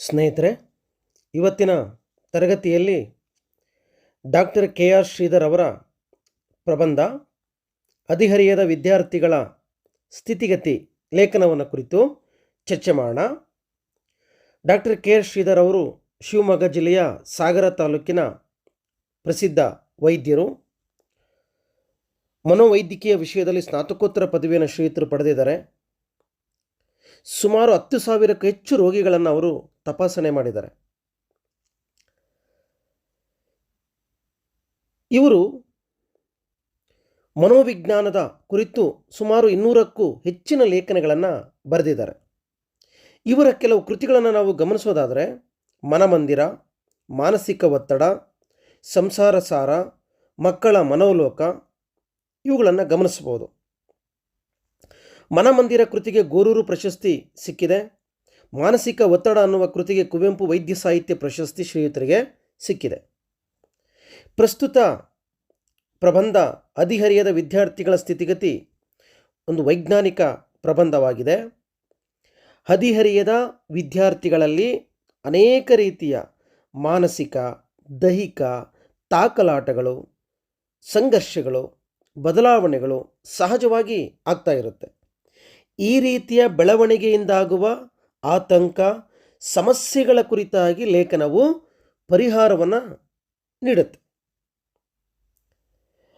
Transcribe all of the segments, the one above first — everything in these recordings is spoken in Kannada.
ಸ್ನೇಹಿತರೆ, ಇವತ್ತಿನ ತರಗತಿಯಲ್ಲಿ ಡಾಕ್ಟರ್ ಕೆ ಆರ್ ಶ್ರೀಧರ್ ಅವರ ಪ್ರಬಂಧ ಹದಿಹರಿಯದ ವಿದ್ಯಾರ್ಥಿಗಳ ಸ್ಥಿತಿಗತಿ ಲೇಖನವನ್ನು ಕುರಿತು ಚರ್ಚೆ ಮಾಡೋಣ. ಡಾಕ್ಟರ್ ಕೆ ಆರ್ ಶ್ರೀಧರ್ ಅವರು ಶಿವಮೊಗ್ಗ ಜಿಲ್ಲೆಯ ಸಾಗರ ತಾಲೂಕಿನ ಪ್ರಸಿದ್ಧ ವೈದ್ಯರು. ಮನೋವೈದ್ಯಕೀಯ ವಿಷಯದಲ್ಲಿ ಸ್ನಾತಕೋತ್ತರ ಪದವಿಯನ್ನು ಶ್ರೀಯುತರು ಪಡೆದಿದ್ದಾರೆ. ಸುಮಾರು ಹತ್ತು ಸಾವಿರಕ್ಕೂ ಹೆಚ್ಚು ರೋಗಿಗಳನ್ನು ಅವರು ತಪಾಸಣೆ ಮಾಡಿದ್ದಾರೆ. ಇವರು ಮನೋವಿಜ್ಞಾನದ ಕುರಿತು ಸುಮಾರು ಇನ್ನೂರಕ್ಕೂ ಹೆಚ್ಚಿನ ಲೇಖನಗಳನ್ನು ಬರೆದಿದ್ದಾರೆ. ಇವರ ಕೆಲವು ಕೃತಿಗಳನ್ನು ನಾವು ಗಮನಿಸೋದಾದರೆ, ಮನಮಂದಿರ, ಮಾನಸಿಕ ಒತ್ತಡ, ಸಂಸಾರ ಸಾರ, ಮಕ್ಕಳ ಮನೋಲೋಕ, ಇವುಗಳನ್ನು ಗಮನಿಸಬಹುದು. ಮನಮಂದಿರ ಕೃತಿಗೆ ಗೋರೂರು ಪ್ರಶಸ್ತಿ ಸಿಕ್ಕಿದೆ. ಮಾನಸಿಕ ಒತ್ತಡ ಅನ್ನುವ ಕೃತಿಗೆ ಕುವೆಂಪು ವೈದ್ಯ ಸಾಹಿತ್ಯ ಪ್ರಶಸ್ತಿ ಶ್ರೀಯುತರಿಗೆ ಸಿಕ್ಕಿದೆ. ಪ್ರಸ್ತುತ ಪ್ರಬಂಧ ಅಧಿಹರಿಯದ ವಿದ್ಯಾರ್ಥಿಗಳ ಸ್ಥಿತಿಗತಿ ಒಂದು ವೈಜ್ಞಾನಿಕ ಪ್ರಬಂಧವಾಗಿದೆ. ಹದಿಹರಿಯದ ವಿದ್ಯಾರ್ಥಿಗಳಲ್ಲಿ ಅನೇಕ ರೀತಿಯ ಮಾನಸಿಕ, ದೈಹಿಕ ತಾಕಲಾಟಗಳು, ಸಂಘರ್ಷಗಳು, ಬದಲಾವಣೆಗಳು ಸಹಜವಾಗಿ ಆಗ್ತಾ ಇರುತ್ತೆ. ಈ ರೀತಿಯ ಬೆಳವಣಿಗೆಯಿಂದಾಗುವ ಆತಂಕ, ಸಮಸ್ಯೆಗಳ ಕುರಿತಾಗಿ ಲೇಖನವು ಪರಿಹಾರವನ್ನು ನೀಡುತ್ತೆ.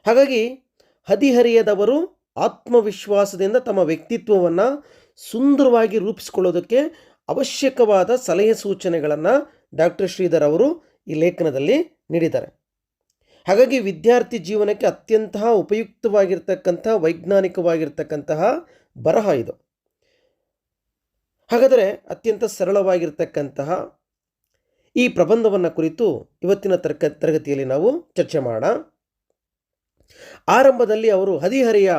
ಹಾಗಾಗಿ ಹದಿಹರಿಯದವರು ಆತ್ಮವಿಶ್ವಾಸದಿಂದ ತಮ್ಮ ವ್ಯಕ್ತಿತ್ವವನ್ನು ಸುಂದರವಾಗಿ ರೂಪಿಸಿಕೊಳ್ಳೋದಕ್ಕೆ ಅವಶ್ಯಕವಾದ ಸಲಹೆ ಸೂಚನೆಗಳನ್ನು ಡಾಕ್ಟರ್ ಶ್ರೀಧರ್ ಅವರು ಈ ಲೇಖನದಲ್ಲಿ ನೀಡಿದ್ದಾರೆ. ಹಾಗಾಗಿ ವಿದ್ಯಾರ್ಥಿ ಜೀವನಕ್ಕೆ ಅತ್ಯಂತ ಉಪಯುಕ್ತವಾಗಿರ್ತಕ್ಕಂಥ, ವೈಜ್ಞಾನಿಕವಾಗಿರ್ತಕ್ಕಂತಹ ಬರಹ ಇದು. ಹಾಗಾದರೆ ಅತ್ಯಂತ ಸರಳವಾಗಿರ್ತಕ್ಕಂತಹ ಈ ಪ್ರಬಂಧವನ್ನು ಕುರಿತು ಇವತ್ತಿನ ತರಕ, ತರಗತಿಯಲ್ಲಿ ನಾವು ಚರ್ಚೆ ಮಾಡೋಣ. ಆರಂಭದಲ್ಲಿ ಅವರು ಹದಿಹರೆಯ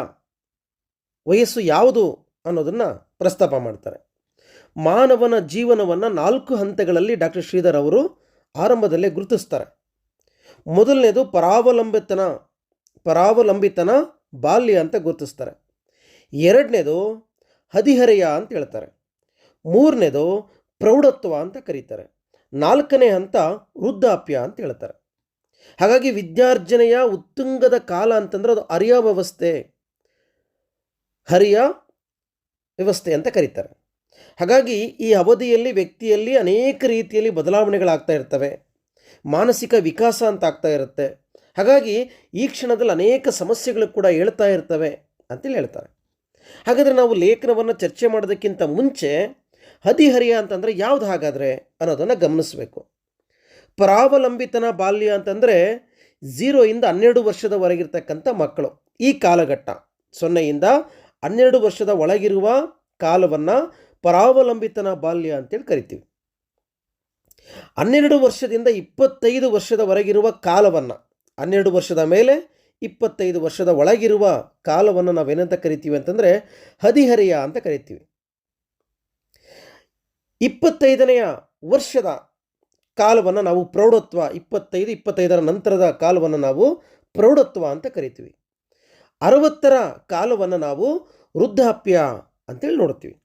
ವಯಸ್ಸು ಯಾವುದು ಅನ್ನೋದನ್ನು ಪ್ರಸ್ತಾಪ ಮಾಡ್ತಾರೆ. ಮಾನವನ ಜೀವನವನ್ನು ನಾಲ್ಕು ಹಂತಗಳಲ್ಲಿ ಡಾಕ್ಟರ್ ಶ್ರೀಧರ್ ಅವರು ಆರಂಭದಲ್ಲೇ ಗುರುತಿಸ್ತಾರೆ. ಮೊದಲನೇದು ಪರಾವಲಂಬಿತನ ಪರಾವಲಂಬಿತನ ಬಾಲ್ಯ ಅಂತ ಗುರುತಿಸ್ತಾರೆ. ಎರಡನೇದು ಹದಿಹರೆಯ ಅಂತ ಹೇಳ್ತಾರೆ. ಮೂರನೇದು ಪ್ರೌಢತ್ವ ಅಂತ ಕರೀತಾರೆ. ನಾಲ್ಕನೇ ಹಂತ ವೃದ್ಧಾಪ್ಯ ಅಂತ ಹೇಳ್ತಾರೆ. ಹಾಗಾಗಿ ವಿದ್ಯಾರ್ಜನೆಯ ಉತ್ತುಂಗದ ಕಾಲ ಅಂತಂದ್ರೆ ಅದು ಅರಿಯ ವ್ಯವಸ್ಥೆ, ಹರಿಯ ವ್ಯವಸ್ಥೆ ಅಂತ ಕರೀತಾರೆ. ಹಾಗಾಗಿ ಈ ಅವಧಿಯಲ್ಲಿ ವ್ಯಕ್ತಿಯಲ್ಲಿ ಅನೇಕ ರೀತಿಯಲ್ಲಿ ಬದಲಾವಣೆಗಳಾಗ್ತಾ ಇರ್ತವೆ. ಮಾನಸಿಕ ವಿಕಾಸ ಅಂತ ಆಗ್ತಾ ಇರುತ್ತೆ. ಹಾಗಾಗಿ ಈ ಕ್ಷಣದಲ್ಲಿ ಅನೇಕ ಸಮಸ್ಯೆಗಳು ಕೂಡ ಹೇಳ್ತಾ ಇರ್ತವೆ ಅಂತೇಳಿ ಹೇಳ್ತಾರೆ. ಹಾಗಾದರೆ ನಾವು ಲೇಖನವನ್ನು ಚರ್ಚೆ ಮಾಡೋದಕ್ಕಿಂತ ಮುಂಚೆ ಹದಿಹರಿಯ ಅಂತಂದರೆ ಯಾವುದು ಹಾಗಾದರೆ ಅನ್ನೋದನ್ನು ಗಮನಿಸಬೇಕು. ಪರಾವಲಂಬಿತನ ಬಾಲ್ಯ ಅಂತಂದರೆ ಝೀರೋಯಿಂದ ಹನ್ನೆರಡು ವರ್ಷದವರೆಗಿರ್ತಕ್ಕಂಥ ಮಕ್ಕಳು. ಈ ಕಾಲಘಟ್ಟ ಸೊನ್ನೆಯಿಂದ ಹನ್ನೆರಡು ವರ್ಷದ ಒಳಗಿರುವ ಕಾಲವನ್ನು ಪರಾವಲಂಬಿತನ ಬಾಲ್ಯ ಅಂತೇಳಿ ಕರಿತೀವಿ. ಹನ್ನೆರಡು ವರ್ಷದಿಂದ ಇಪ್ಪತ್ತೈದು ವರ್ಷದವರೆಗಿರುವ ಕಾಲವನ್ನು, ಹನ್ನೆರಡು ವರ್ಷದ ಮೇಲೆ ಇಪ್ಪತ್ತೈದು ವರ್ಷದ ಒಳಗಿರುವ ಕಾಲವನ್ನು ನಾವೇನಂತ ಕರಿತೀವಿ ಅಂತಂದರೆ ಹದಿಹರೆಯ ಅಂತ ಕರಿತೀವಿ. ಇಪ್ಪತ್ತೈದನೆಯ ವರ್ಷದ ಕಾಲವನ್ನು ನಾವು ಪ್ರೌಢತ್ವ, ಇಪ್ಪತ್ತೈದು, ಇಪ್ಪತ್ತೈದರ ನಂತರದ ಕಾಲವನ್ನು ನಾವು ಪ್ರೌಢತ್ವ ಅಂತ ಕರಿತೀವಿ. ಅರವತ್ತರ ಕಾಲವನ್ನು ನಾವು ವೃದ್ಧಾಪ್ಯ ಅಂತೇಳಿ ನೋಡ್ತೀವಿ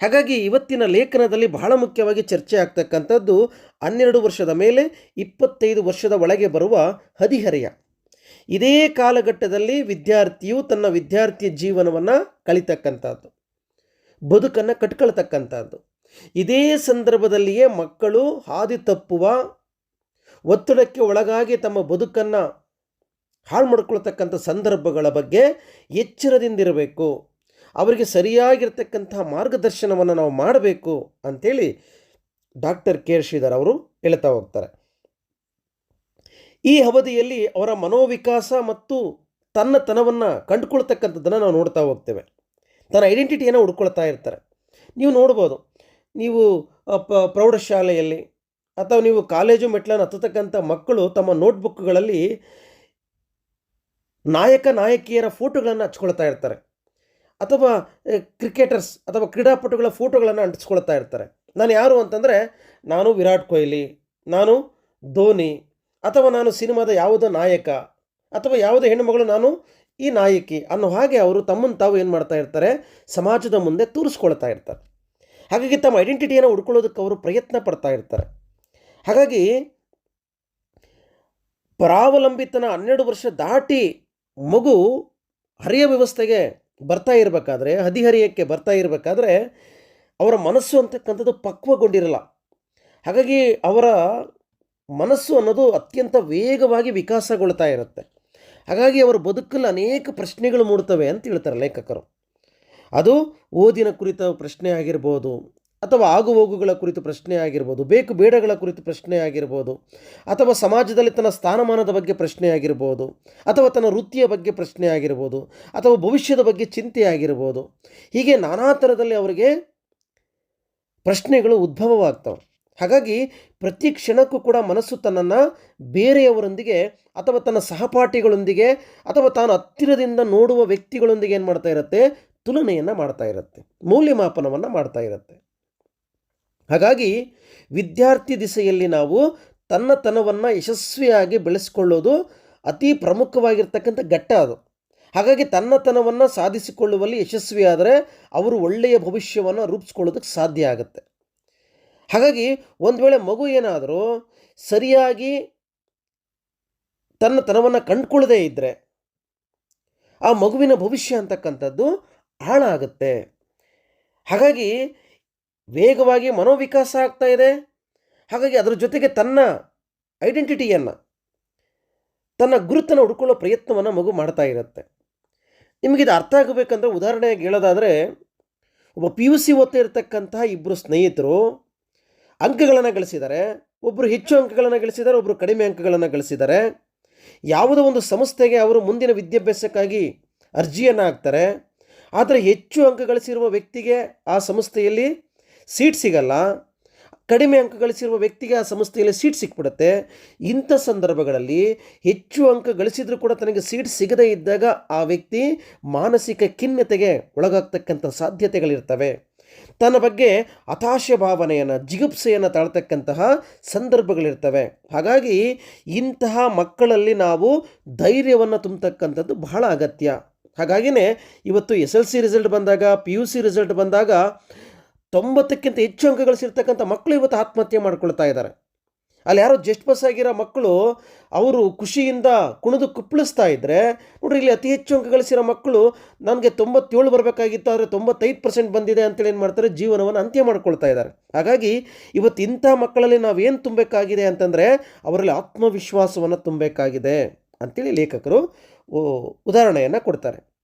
ಹಾಗಾಗಿ ಇವತ್ತಿನ ಲೇಖನದಲ್ಲಿ ಬಹಳ ಮುಖ್ಯವಾಗಿ ಚರ್ಚೆ ಆಗ್ತಕ್ಕಂಥದ್ದು ಹನ್ನೆರಡು ವರ್ಷದ ಮೇಲೆ ಇಪ್ಪತ್ತೈದು ವರ್ಷದ ಒಳಗೆ ಬರುವ ಹದಿಹರೆಯ. ಇದೇ ಕಾಲಘಟ್ಟದಲ್ಲಿ ವಿದ್ಯಾರ್ಥಿಯು ತನ್ನ ವಿದ್ಯಾರ್ಥಿ ಜೀವನವನ್ನು ಕಳಿತಕ್ಕಂಥದ್ದು, ಬದುಕನ್ನು ಕಟ್ಕೊಳ್ತಕ್ಕಂಥದ್ದು. ಇದೇ ಸಂದರ್ಭದಲ್ಲಿಯೇ ಮಕ್ಕಳು ಹಾದಿ ತಪ್ಪುವ ಒತ್ತಡಕ್ಕೆ ಒಳಗಾಗಿ ತಮ್ಮ ಬದುಕನ್ನು ಹಾಳು ಮಾಡ್ಕೊಳ್ತಕ್ಕಂಥ ಸಂದರ್ಭಗಳ ಬಗ್ಗೆ ಎಚ್ಚರದಿಂದಿರಬೇಕು. ಅವರಿಗೆ ಸರಿಯಾಗಿರ್ತಕ್ಕಂತಹ ಮಾರ್ಗದರ್ಶನವನ್ನು ನಾವು ಮಾಡಬೇಕು ಅಂಥೇಳಿ ಡಾಕ್ಟರ್ ಕೆ. ಶ್ರೀಧರ್ ಅವರು ಹೇಳ್ತಾ ಹೋಗ್ತಾರೆ. ಈ ಅವಧಿಯಲ್ಲಿ ಅವರ ಮನೋವಿಕಾಸ ಮತ್ತು ತನ್ನತನವನ್ನು ಕಂಡುಕೊಳ್ತಕ್ಕಂಥದ್ದನ್ನು ನಾವು ನೋಡ್ತಾ ಹೋಗ್ತೇವೆ. ತನ್ನ ಐಡೆಂಟಿಟಿಯನ್ನು ಹುಡ್ಕೊಳ್ತಾ ಇರ್ತಾರೆ. ನೀವು ನೋಡ್ಬೋದು ನೀವು ಪ, ಪ್ರೌಢಶಾಲೆಯಲ್ಲಿ ಅಥವಾ ನೀವು ಕಾಲೇಜು ಮೆಟ್ಲನ್ನು ಹತ್ತತಕ್ಕಂಥ ಮಕ್ಕಳು ತಮ್ಮ ನೋಟ್ಬುಕ್ಗಳಲ್ಲಿ ನಾಯಕ, ನಾಯಕಿಯರ ಫೋಟೋಗಳನ್ನು ಹಚ್ಕೊಳ್ತಾ ಇರ್ತಾರೆ. ಅಥವಾ ಕ್ರಿಕೆಟರ್ಸ್ ಅಥವಾ ಕ್ರೀಡಾಪಟುಗಳ ಫೋಟೋಗಳನ್ನು ಅಂಟಿಸ್ಕೊಳ್ತಾ ಇರ್ತಾರೆ. ನಾನು ಯಾರು ಅಂತಂದರೆ, ನಾನು ವಿರಾಟ್ ಕೊಹ್ಲಿ, ನಾನು ಧೋನಿ ಅಥವಾ ನಾನು ಸಿನಿಮಾದ ಯಾವುದೋ ನಾಯಕ ಅಥವಾ ಯಾವುದೇ ಹೆಣ್ಣುಮಗಳು, ನಾನು ಈ ನಾಯಕಿ ಅನ್ನೋ ಹಾಗೆ ಅವರು ತಮ್ಮನ್ನು ತಾವು ಏನು ಮಾಡ್ತಾ ಇರ್ತಾರೆ, ಸಮಾಜದ ಮುಂದೆ ತೋರಿಸ್ಕೊಳ್ತಾ ಇರ್ತಾರೆ. ಹಾಗಾಗಿ ತಮ್ಮ ಐಡೆಂಟಿಟಿಯನ್ನು ಹುಡ್ಕೊಳ್ಳೋದಕ್ಕೆ ಅವರು ಪ್ರಯತ್ನ ಪಡ್ತಾ ಇರ್ತಾರೆ. ಹಾಗಾಗಿ ಪರಾವಲಂಬಿತನ ಹನ್ನೆರಡು ವರ್ಷ ದಾಟಿ ಮಗು ಹರಿಯ ವ್ಯವಸ್ಥೆಗೆ ಬರ್ತಾ ಇರಬೇಕಾದ್ರೆ ಹದಿಹರಿಯಕ್ಕೆ ಬರ್ತಾ ಇರಬೇಕಾದ್ರೆ ಅವರ ಮನಸ್ಸು ಅಂತಕ್ಕಂಥದ್ದು ಪಕ್ವಗೊಂಡಿರಲ್ಲ. ಹಾಗಾಗಿ ಅವರ ಮನಸ್ಸು ಅನ್ನೋದು ಅತ್ಯಂತ ವೇಗವಾಗಿ ವಿಕಾಸಗೊಳ್ತಾ ಇರುತ್ತೆ. ಹಾಗಾಗಿ ಅವರ ಬದುಕಲ್ಲಿ ಅನೇಕ ಪ್ರಶ್ನೆಗಳು ಮೂಡ್ತವೆ ಅಂತ ಹೇಳ್ತಾರೆ ಲೇಖಕರು. ಅದು ಓದಿನ ಕುರಿತ ಪ್ರಶ್ನೆ ಆಗಿರ್ಬೋದು ಅಥವಾ ಆಗುಹೋಗುಗಳ ಕುರಿತು ಪ್ರಶ್ನೆ ಆಗಿರ್ಬೋದು, ಬೇಕು ಬೇಡಗಳ ಕುರಿತು ಪ್ರಶ್ನೆ ಆಗಿರ್ಬೋದು, ಅಥವಾ ಸಮಾಜದಲ್ಲಿ ತನ್ನ ಸ್ಥಾನಮಾನದ ಬಗ್ಗೆ ಪ್ರಶ್ನೆ ಆಗಿರ್ಬೋದು, ಅಥವಾ ತನ್ನ ವೃತ್ತಿಯ ಬಗ್ಗೆ ಪ್ರಶ್ನೆ ಆಗಿರ್ಬೋದು, ಅಥವಾ ಭವಿಷ್ಯದ ಬಗ್ಗೆ ಚಿಂತೆ ಆಗಿರ್ಬೋದು, ಹೀಗೆ ನಾನಾ ಥರದಲ್ಲಿ ಅವರಿಗೆ ಪ್ರಶ್ನೆಗಳು ಉದ್ಭವವಾಗ್ತವೆ. ಹಾಗಾಗಿ ಪ್ರತಿ ಕ್ಷಣಕ್ಕೂ ಕೂಡ ಮನಸ್ಸು ತನ್ನನ್ನು ಬೇರೆಯವರೊಂದಿಗೆ ಅಥವಾ ತನ್ನ ಸಹಪಾಠಿಗಳೊಂದಿಗೆ ಅಥವಾ ತಾನು ಹತ್ತಿರದಿಂದ ನೋಡುವ ವ್ಯಕ್ತಿಗಳೊಂದಿಗೆ ಏನು ಮಾಡ್ತಾ ಇರುತ್ತೆ? ತುಲನೆಯನ್ನು ಮಾಡ್ತಾ ಇರುತ್ತೆ, ಮೌಲ್ಯಮಾಪನವನ್ನು ಮಾಡ್ತಾ ಇರುತ್ತೆ. ಹಾಗಾಗಿ ವಿದ್ಯಾರ್ಥಿ ದಿಸೆಯಲ್ಲಿ ನಾವು ತನ್ನತನವನ್ನು ಯಶಸ್ವಿಯಾಗಿ ಬೆಳೆಸ್ಕೊಳ್ಳೋದು ಅತಿ ಪ್ರಮುಖವಾಗಿರ್ತಕ್ಕಂಥ ಘಟ್ಟ ಅದು. ಹಾಗಾಗಿ ತನ್ನತನವನ್ನು ಸಾಧಿಸಿಕೊಳ್ಳುವಲ್ಲಿ ಯಶಸ್ವಿಯಾದರೆ ಅವರು ಒಳ್ಳೆಯ ಭವಿಷ್ಯವನ್ನು ರೂಪಿಸ್ಕೊಳ್ಳೋದಕ್ಕೆ ಸಾಧ್ಯ ಆಗುತ್ತೆ. ಹಾಗಾಗಿ ಒಂದು ವೇಳೆ ಮಗು ಏನಾದರೂ ಸರಿಯಾಗಿ ತನ್ನತನವನ್ನು ಕಂಡುಕೊಳ್ಳದೇ ಇದ್ದರೆ ಆ ಮಗುವಿನ ಭವಿಷ್ಯ ಅಂತಕ್ಕಂಥದ್ದು ಹಾಳಾಗುತ್ತೆ. ಹಾಗಾಗಿ ವೇಗವಾಗಿ ಮನೋವಿಕಾಸ ಆಗ್ತಾ ಇದೆ. ಹಾಗಾಗಿ ಅದರ ಜೊತೆಗೆ ತನ್ನ ಐಡೆಂಟಿಟಿಯನ್ನು, ತನ್ನ ಗುರುತನ್ನು ಹುಡ್ಕೊಳ್ಳೋ ಪ್ರಯತ್ನವನ್ನು ಮಗು ಮಾಡ್ತಾ ಇರುತ್ತೆ. ನಿಮಗಿದು ಅರ್ಥ ಆಗಬೇಕಂದ್ರೆ ಉದಾಹರಣೆಗೆ ಹೇಳೋದಾದರೆ, ಒಬ್ಬ ಪಿ ಯು ಸಿ ಓದ್ತಾ ಇರತಕ್ಕಂತಹ ಇಬ್ಬರು ಸ್ನೇಹಿತರು ಅಂಕಗಳನ್ನು ಗಳಿಸಿದ್ದಾರೆ. ಒಬ್ಬರು ಹೆಚ್ಚು ಅಂಕಗಳನ್ನು ಗಳಿಸಿದ್ದಾರೆ ಒಬ್ಬರು ಕಡಿಮೆ ಅಂಕಗಳನ್ನು ಗಳಿಸಿದ್ದಾರೆ. ಯಾವುದೋ ಒಂದು ಸಂಸ್ಥೆಗೆ ಅವರು ಮುಂದಿನ ವಿದ್ಯಾಭ್ಯಾಸಕ್ಕಾಗಿ ಅರ್ಜಿಯನ್ನು ಹಾಕ್ತಾರೆ. ಆದರೆ ಹೆಚ್ಚು ಅಂಕ ಗಳಿಸಿರುವ ವ್ಯಕ್ತಿಗೆ ಆ ಸಂಸ್ಥೆಯಲ್ಲಿ ಸೀಟ್ ಸಿಗಲ್ಲ. ಕಡಿಮೆ ಅಂಕ ಗಳಿಸಿರುವ ವ್ಯಕ್ತಿಗೆ ಆ ಸಂಸ್ಥೆಯಲ್ಲಿ ಸೀಟ್ ಸಿಕ್ಬಿಡುತ್ತೆ. ಇಂಥ ಸಂದರ್ಭಗಳಲ್ಲಿ ಹೆಚ್ಚು ಅಂಕ ಗಳಿಸಿದರೂ ಕೂಡ ತನಗೆ ಸೀಟ್ ಸಿಗದೇ ಇದ್ದಾಗ ಆ ವ್ಯಕ್ತಿ ಮಾನಸಿಕ ಖಿನ್ನತೆಗೆ ಒಳಗಾಗ್ತಕ್ಕಂಥ ಸಾಧ್ಯತೆಗಳಿರ್ತವೆ. ತನ್ನ ಬಗ್ಗೆ ಹತಾಶ ಭಾವನೆಯನ್ನು, ಜಿಗುಪ್ಸೆಯನ್ನು ತಾಳ್ತಕ್ಕಂತಹ ಸಂದರ್ಭಗಳಿರ್ತವೆ. ಹಾಗಾಗಿ ಇಂತಹ ಮಕ್ಕಳಲ್ಲಿ ನಾವು ಧೈರ್ಯವನ್ನು ತುಂಬತಕ್ಕಂಥದ್ದು ಬಹಳ ಅಗತ್ಯ. ಹಾಗಾಗಿನೇ ಇವತ್ತು ಎಸ್ ಎಲ್ ಸಿ ರಿಸಲ್ಟ್ ಬಂದಾಗ ಪಿ ಯು ಸಿ ರಿಸಲ್ಟ್ ಬಂದಾಗ ತೊಂಬತ್ತಕ್ಕಿಂತ ಹೆಚ್ಚು ಅಂಕಗಳು ಸಿರ್ತಕ್ಕಂಥ ಮಕ್ಕಳು ಇವತ್ತು ಆತ್ಮಹತ್ಯೆ ಮಾಡ್ಕೊಳ್ತಾ ಇದ್ದಾರೆ. ಅಲ್ಲಿ ಯಾರೋ ಜಸ್ಟ್ ಪಾಸ್ ಆಗಿರೋ ಮಕ್ಕಳು ಅವರು ಖುಷಿಯಿಂದ ಕುಣಿದು ಕುಪ್ಪಳಿಸ್ತಾ ಇದ್ದರೆ ನೋಡ್ರಿ ಇಲ್ಲಿ ಅತಿ ಹೆಚ್ಚು ಅಂಕ ಗಳಿಸಿರೋ ಮಕ್ಕಳು ನನಗೆ ತೊಂಬತ್ತೇಳು ಬರಬೇಕಾಗಿತ್ತು, ಆದರೆ ತೊಂಬತ್ತೈದು ಪರ್ಸೆಂಟ್ ಬಂದಿದೆ ಅಂತೇಳಿ ಏನು ಮಾಡ್ತಾರೆ? ಜೀವನವನ್ನು ಅಂತ್ಯ ಮಾಡ್ಕೊಳ್ತಾ ಇದ್ದಾರೆ. ಹಾಗಾಗಿ ಇವತ್ತು ಇಂಥ ಮಕ್ಕಳಲ್ಲಿ ನಾವೇನು ತುಂಬಬೇಕಾಗಿದೆ ಅಂತಂದರೆ, ಅವರಲ್ಲಿ ಆತ್ಮವಿಶ್ವಾಸವನ್ನು ತುಂಬಬೇಕಾಗಿದೆ ಅಂತೇಳಿ ಲೇಖಕರು ಉದಾಹರಣೆಯನ್ನು ಕೊಡ್ತಾರೆ.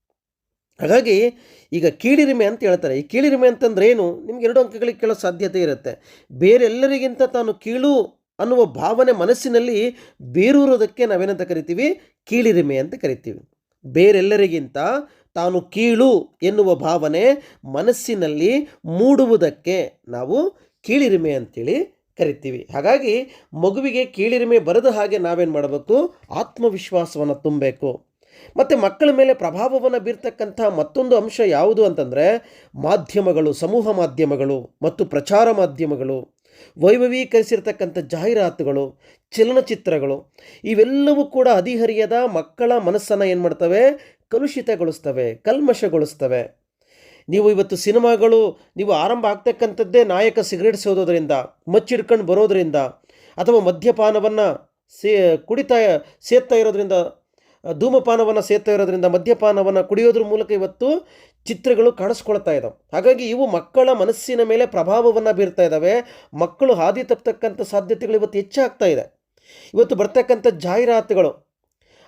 ಹಾಗಾಗಿ ಈಗ ಕೀಳಿರಿಮೆ ಅಂತ ಹೇಳ್ತಾರೆ. ಈ ಕೀಳಿರಿಮೆ ಅಂತಂದ್ರೆ ಏನು? ನಿಮ್ಗೆ ಎರಡು ಅಂಕಗಳಿಗೆ ಕೇಳೋ ಸಾಧ್ಯತೆ ಇರುತ್ತೆ. ಬೇರೆಲ್ಲರಿಗಿಂತ ತಾನು ಕೀಳು ಅನ್ನುವ ಭಾವನೆ ಮನಸ್ಸಿನಲ್ಲಿ ಬೇರೂರೋದಕ್ಕೆ ನಾವೇನಂತ ಕರಿತೀವಿ? ಕೀಳಿರಿಮೆ ಅಂತ ಕರಿತೀವಿ. ಬೇರೆಲ್ಲರಿಗಿಂತ ತಾನು ಕೀಳು ಎನ್ನುವ ಭಾವನೆ ಮನಸ್ಸಿನಲ್ಲಿ ಮೂಡುವುದಕ್ಕೆ ನಾವು ಕೀಳಿರಿಮೆ ಅಂತೇಳಿ ಕರಿತೀವಿ. ಹಾಗಾಗಿ ಮಗುವಿಗೆ ಕೀಳಿರಿಮೆ ಬರದ ಹಾಗೆ ನಾವೇನು ಮಾಡಬೇಕು? ಆತ್ಮವಿಶ್ವಾಸವನ್ನು ತುಂಬಬೇಕು. ಮತ್ತು ಮಕ್ಕಳ ಮೇಲೆ ಪ್ರಭಾವವನ್ನು ಬೀರ್ತಕ್ಕಂಥ ಮತ್ತೊಂದು ಅಂಶ ಯಾವುದು ಅಂತಂದರೆ ಮಾಧ್ಯಮಗಳು, ಸಮೂಹ ಮಾಧ್ಯಮಗಳು ಮತ್ತು ಪ್ರಚಾರ ಮಾಧ್ಯಮಗಳು ವೈಭವೀಕರಿಸಿರ್ತಕ್ಕಂಥ ಜಾಹೀರಾತುಗಳು, ಚಲನಚಿತ್ರಗಳು, ಇವೆಲ್ಲವೂ ಕೂಡ ಹದಿಹರಿಯದ ಮಕ್ಕಳ ಮನಸ್ಸನ್ನು ಏನು ಮಾಡ್ತವೆ? ಕಲುಷಿತಗೊಳಿಸ್ತವೆ, ಕಲ್ಮಶಗೊಳಿಸ್ತವೆ. ನೀವು ಇವತ್ತು ಸಿನಿಮಾಗಳು, ನೀವು ಆರಂಭ ಆಗ್ತಕ್ಕಂಥದ್ದೇ ನಾಯಕ ಸಿಗರೇಟ್ ಸೇದೋದ್ರಿಂದ, ಮಚ್ಚಿಡ್ಕೊಂಡು ಬರೋದರಿಂದ ಅಥವಾ ಮದ್ಯಪಾನವನ್ನು ಸೇ ಕುಡಿತಾ ಸೇತ್ತಾ ಇರೋದ್ರಿಂದ ಧೂಮಪಾನವನ್ನು ಸೇರ್ತಾ ಇರೋದ್ರಿಂದ ಮದ್ಯಪಾನವನ್ನು ಕುಡಿಯೋದ್ರ ಮೂಲಕ ಇವತ್ತು ಚಿತ್ರಗಳು ಕಾಣಿಸ್ಕೊಳ್ತಾ ಇದ್ದಾವೆ ಹಾಗಾಗಿ ಇವು ಮಕ್ಕಳ ಮನಸ್ಸಿನ ಮೇಲೆ ಪ್ರಭಾವವನ್ನು ಬೀರ್ತಾ ಇದ್ದಾವೆ ಮಕ್ಕಳು ಹಾದಿ ತಪ್ಪತಕ್ಕಂಥ ಸಾಧ್ಯತೆಗಳು ಇವತ್ತು ಹೆಚ್ಚಾಗ್ತಾ ಇದೆ. ಇವತ್ತು ಬರ್ತಕ್ಕಂಥ ಜಾಹೀರಾತುಗಳು,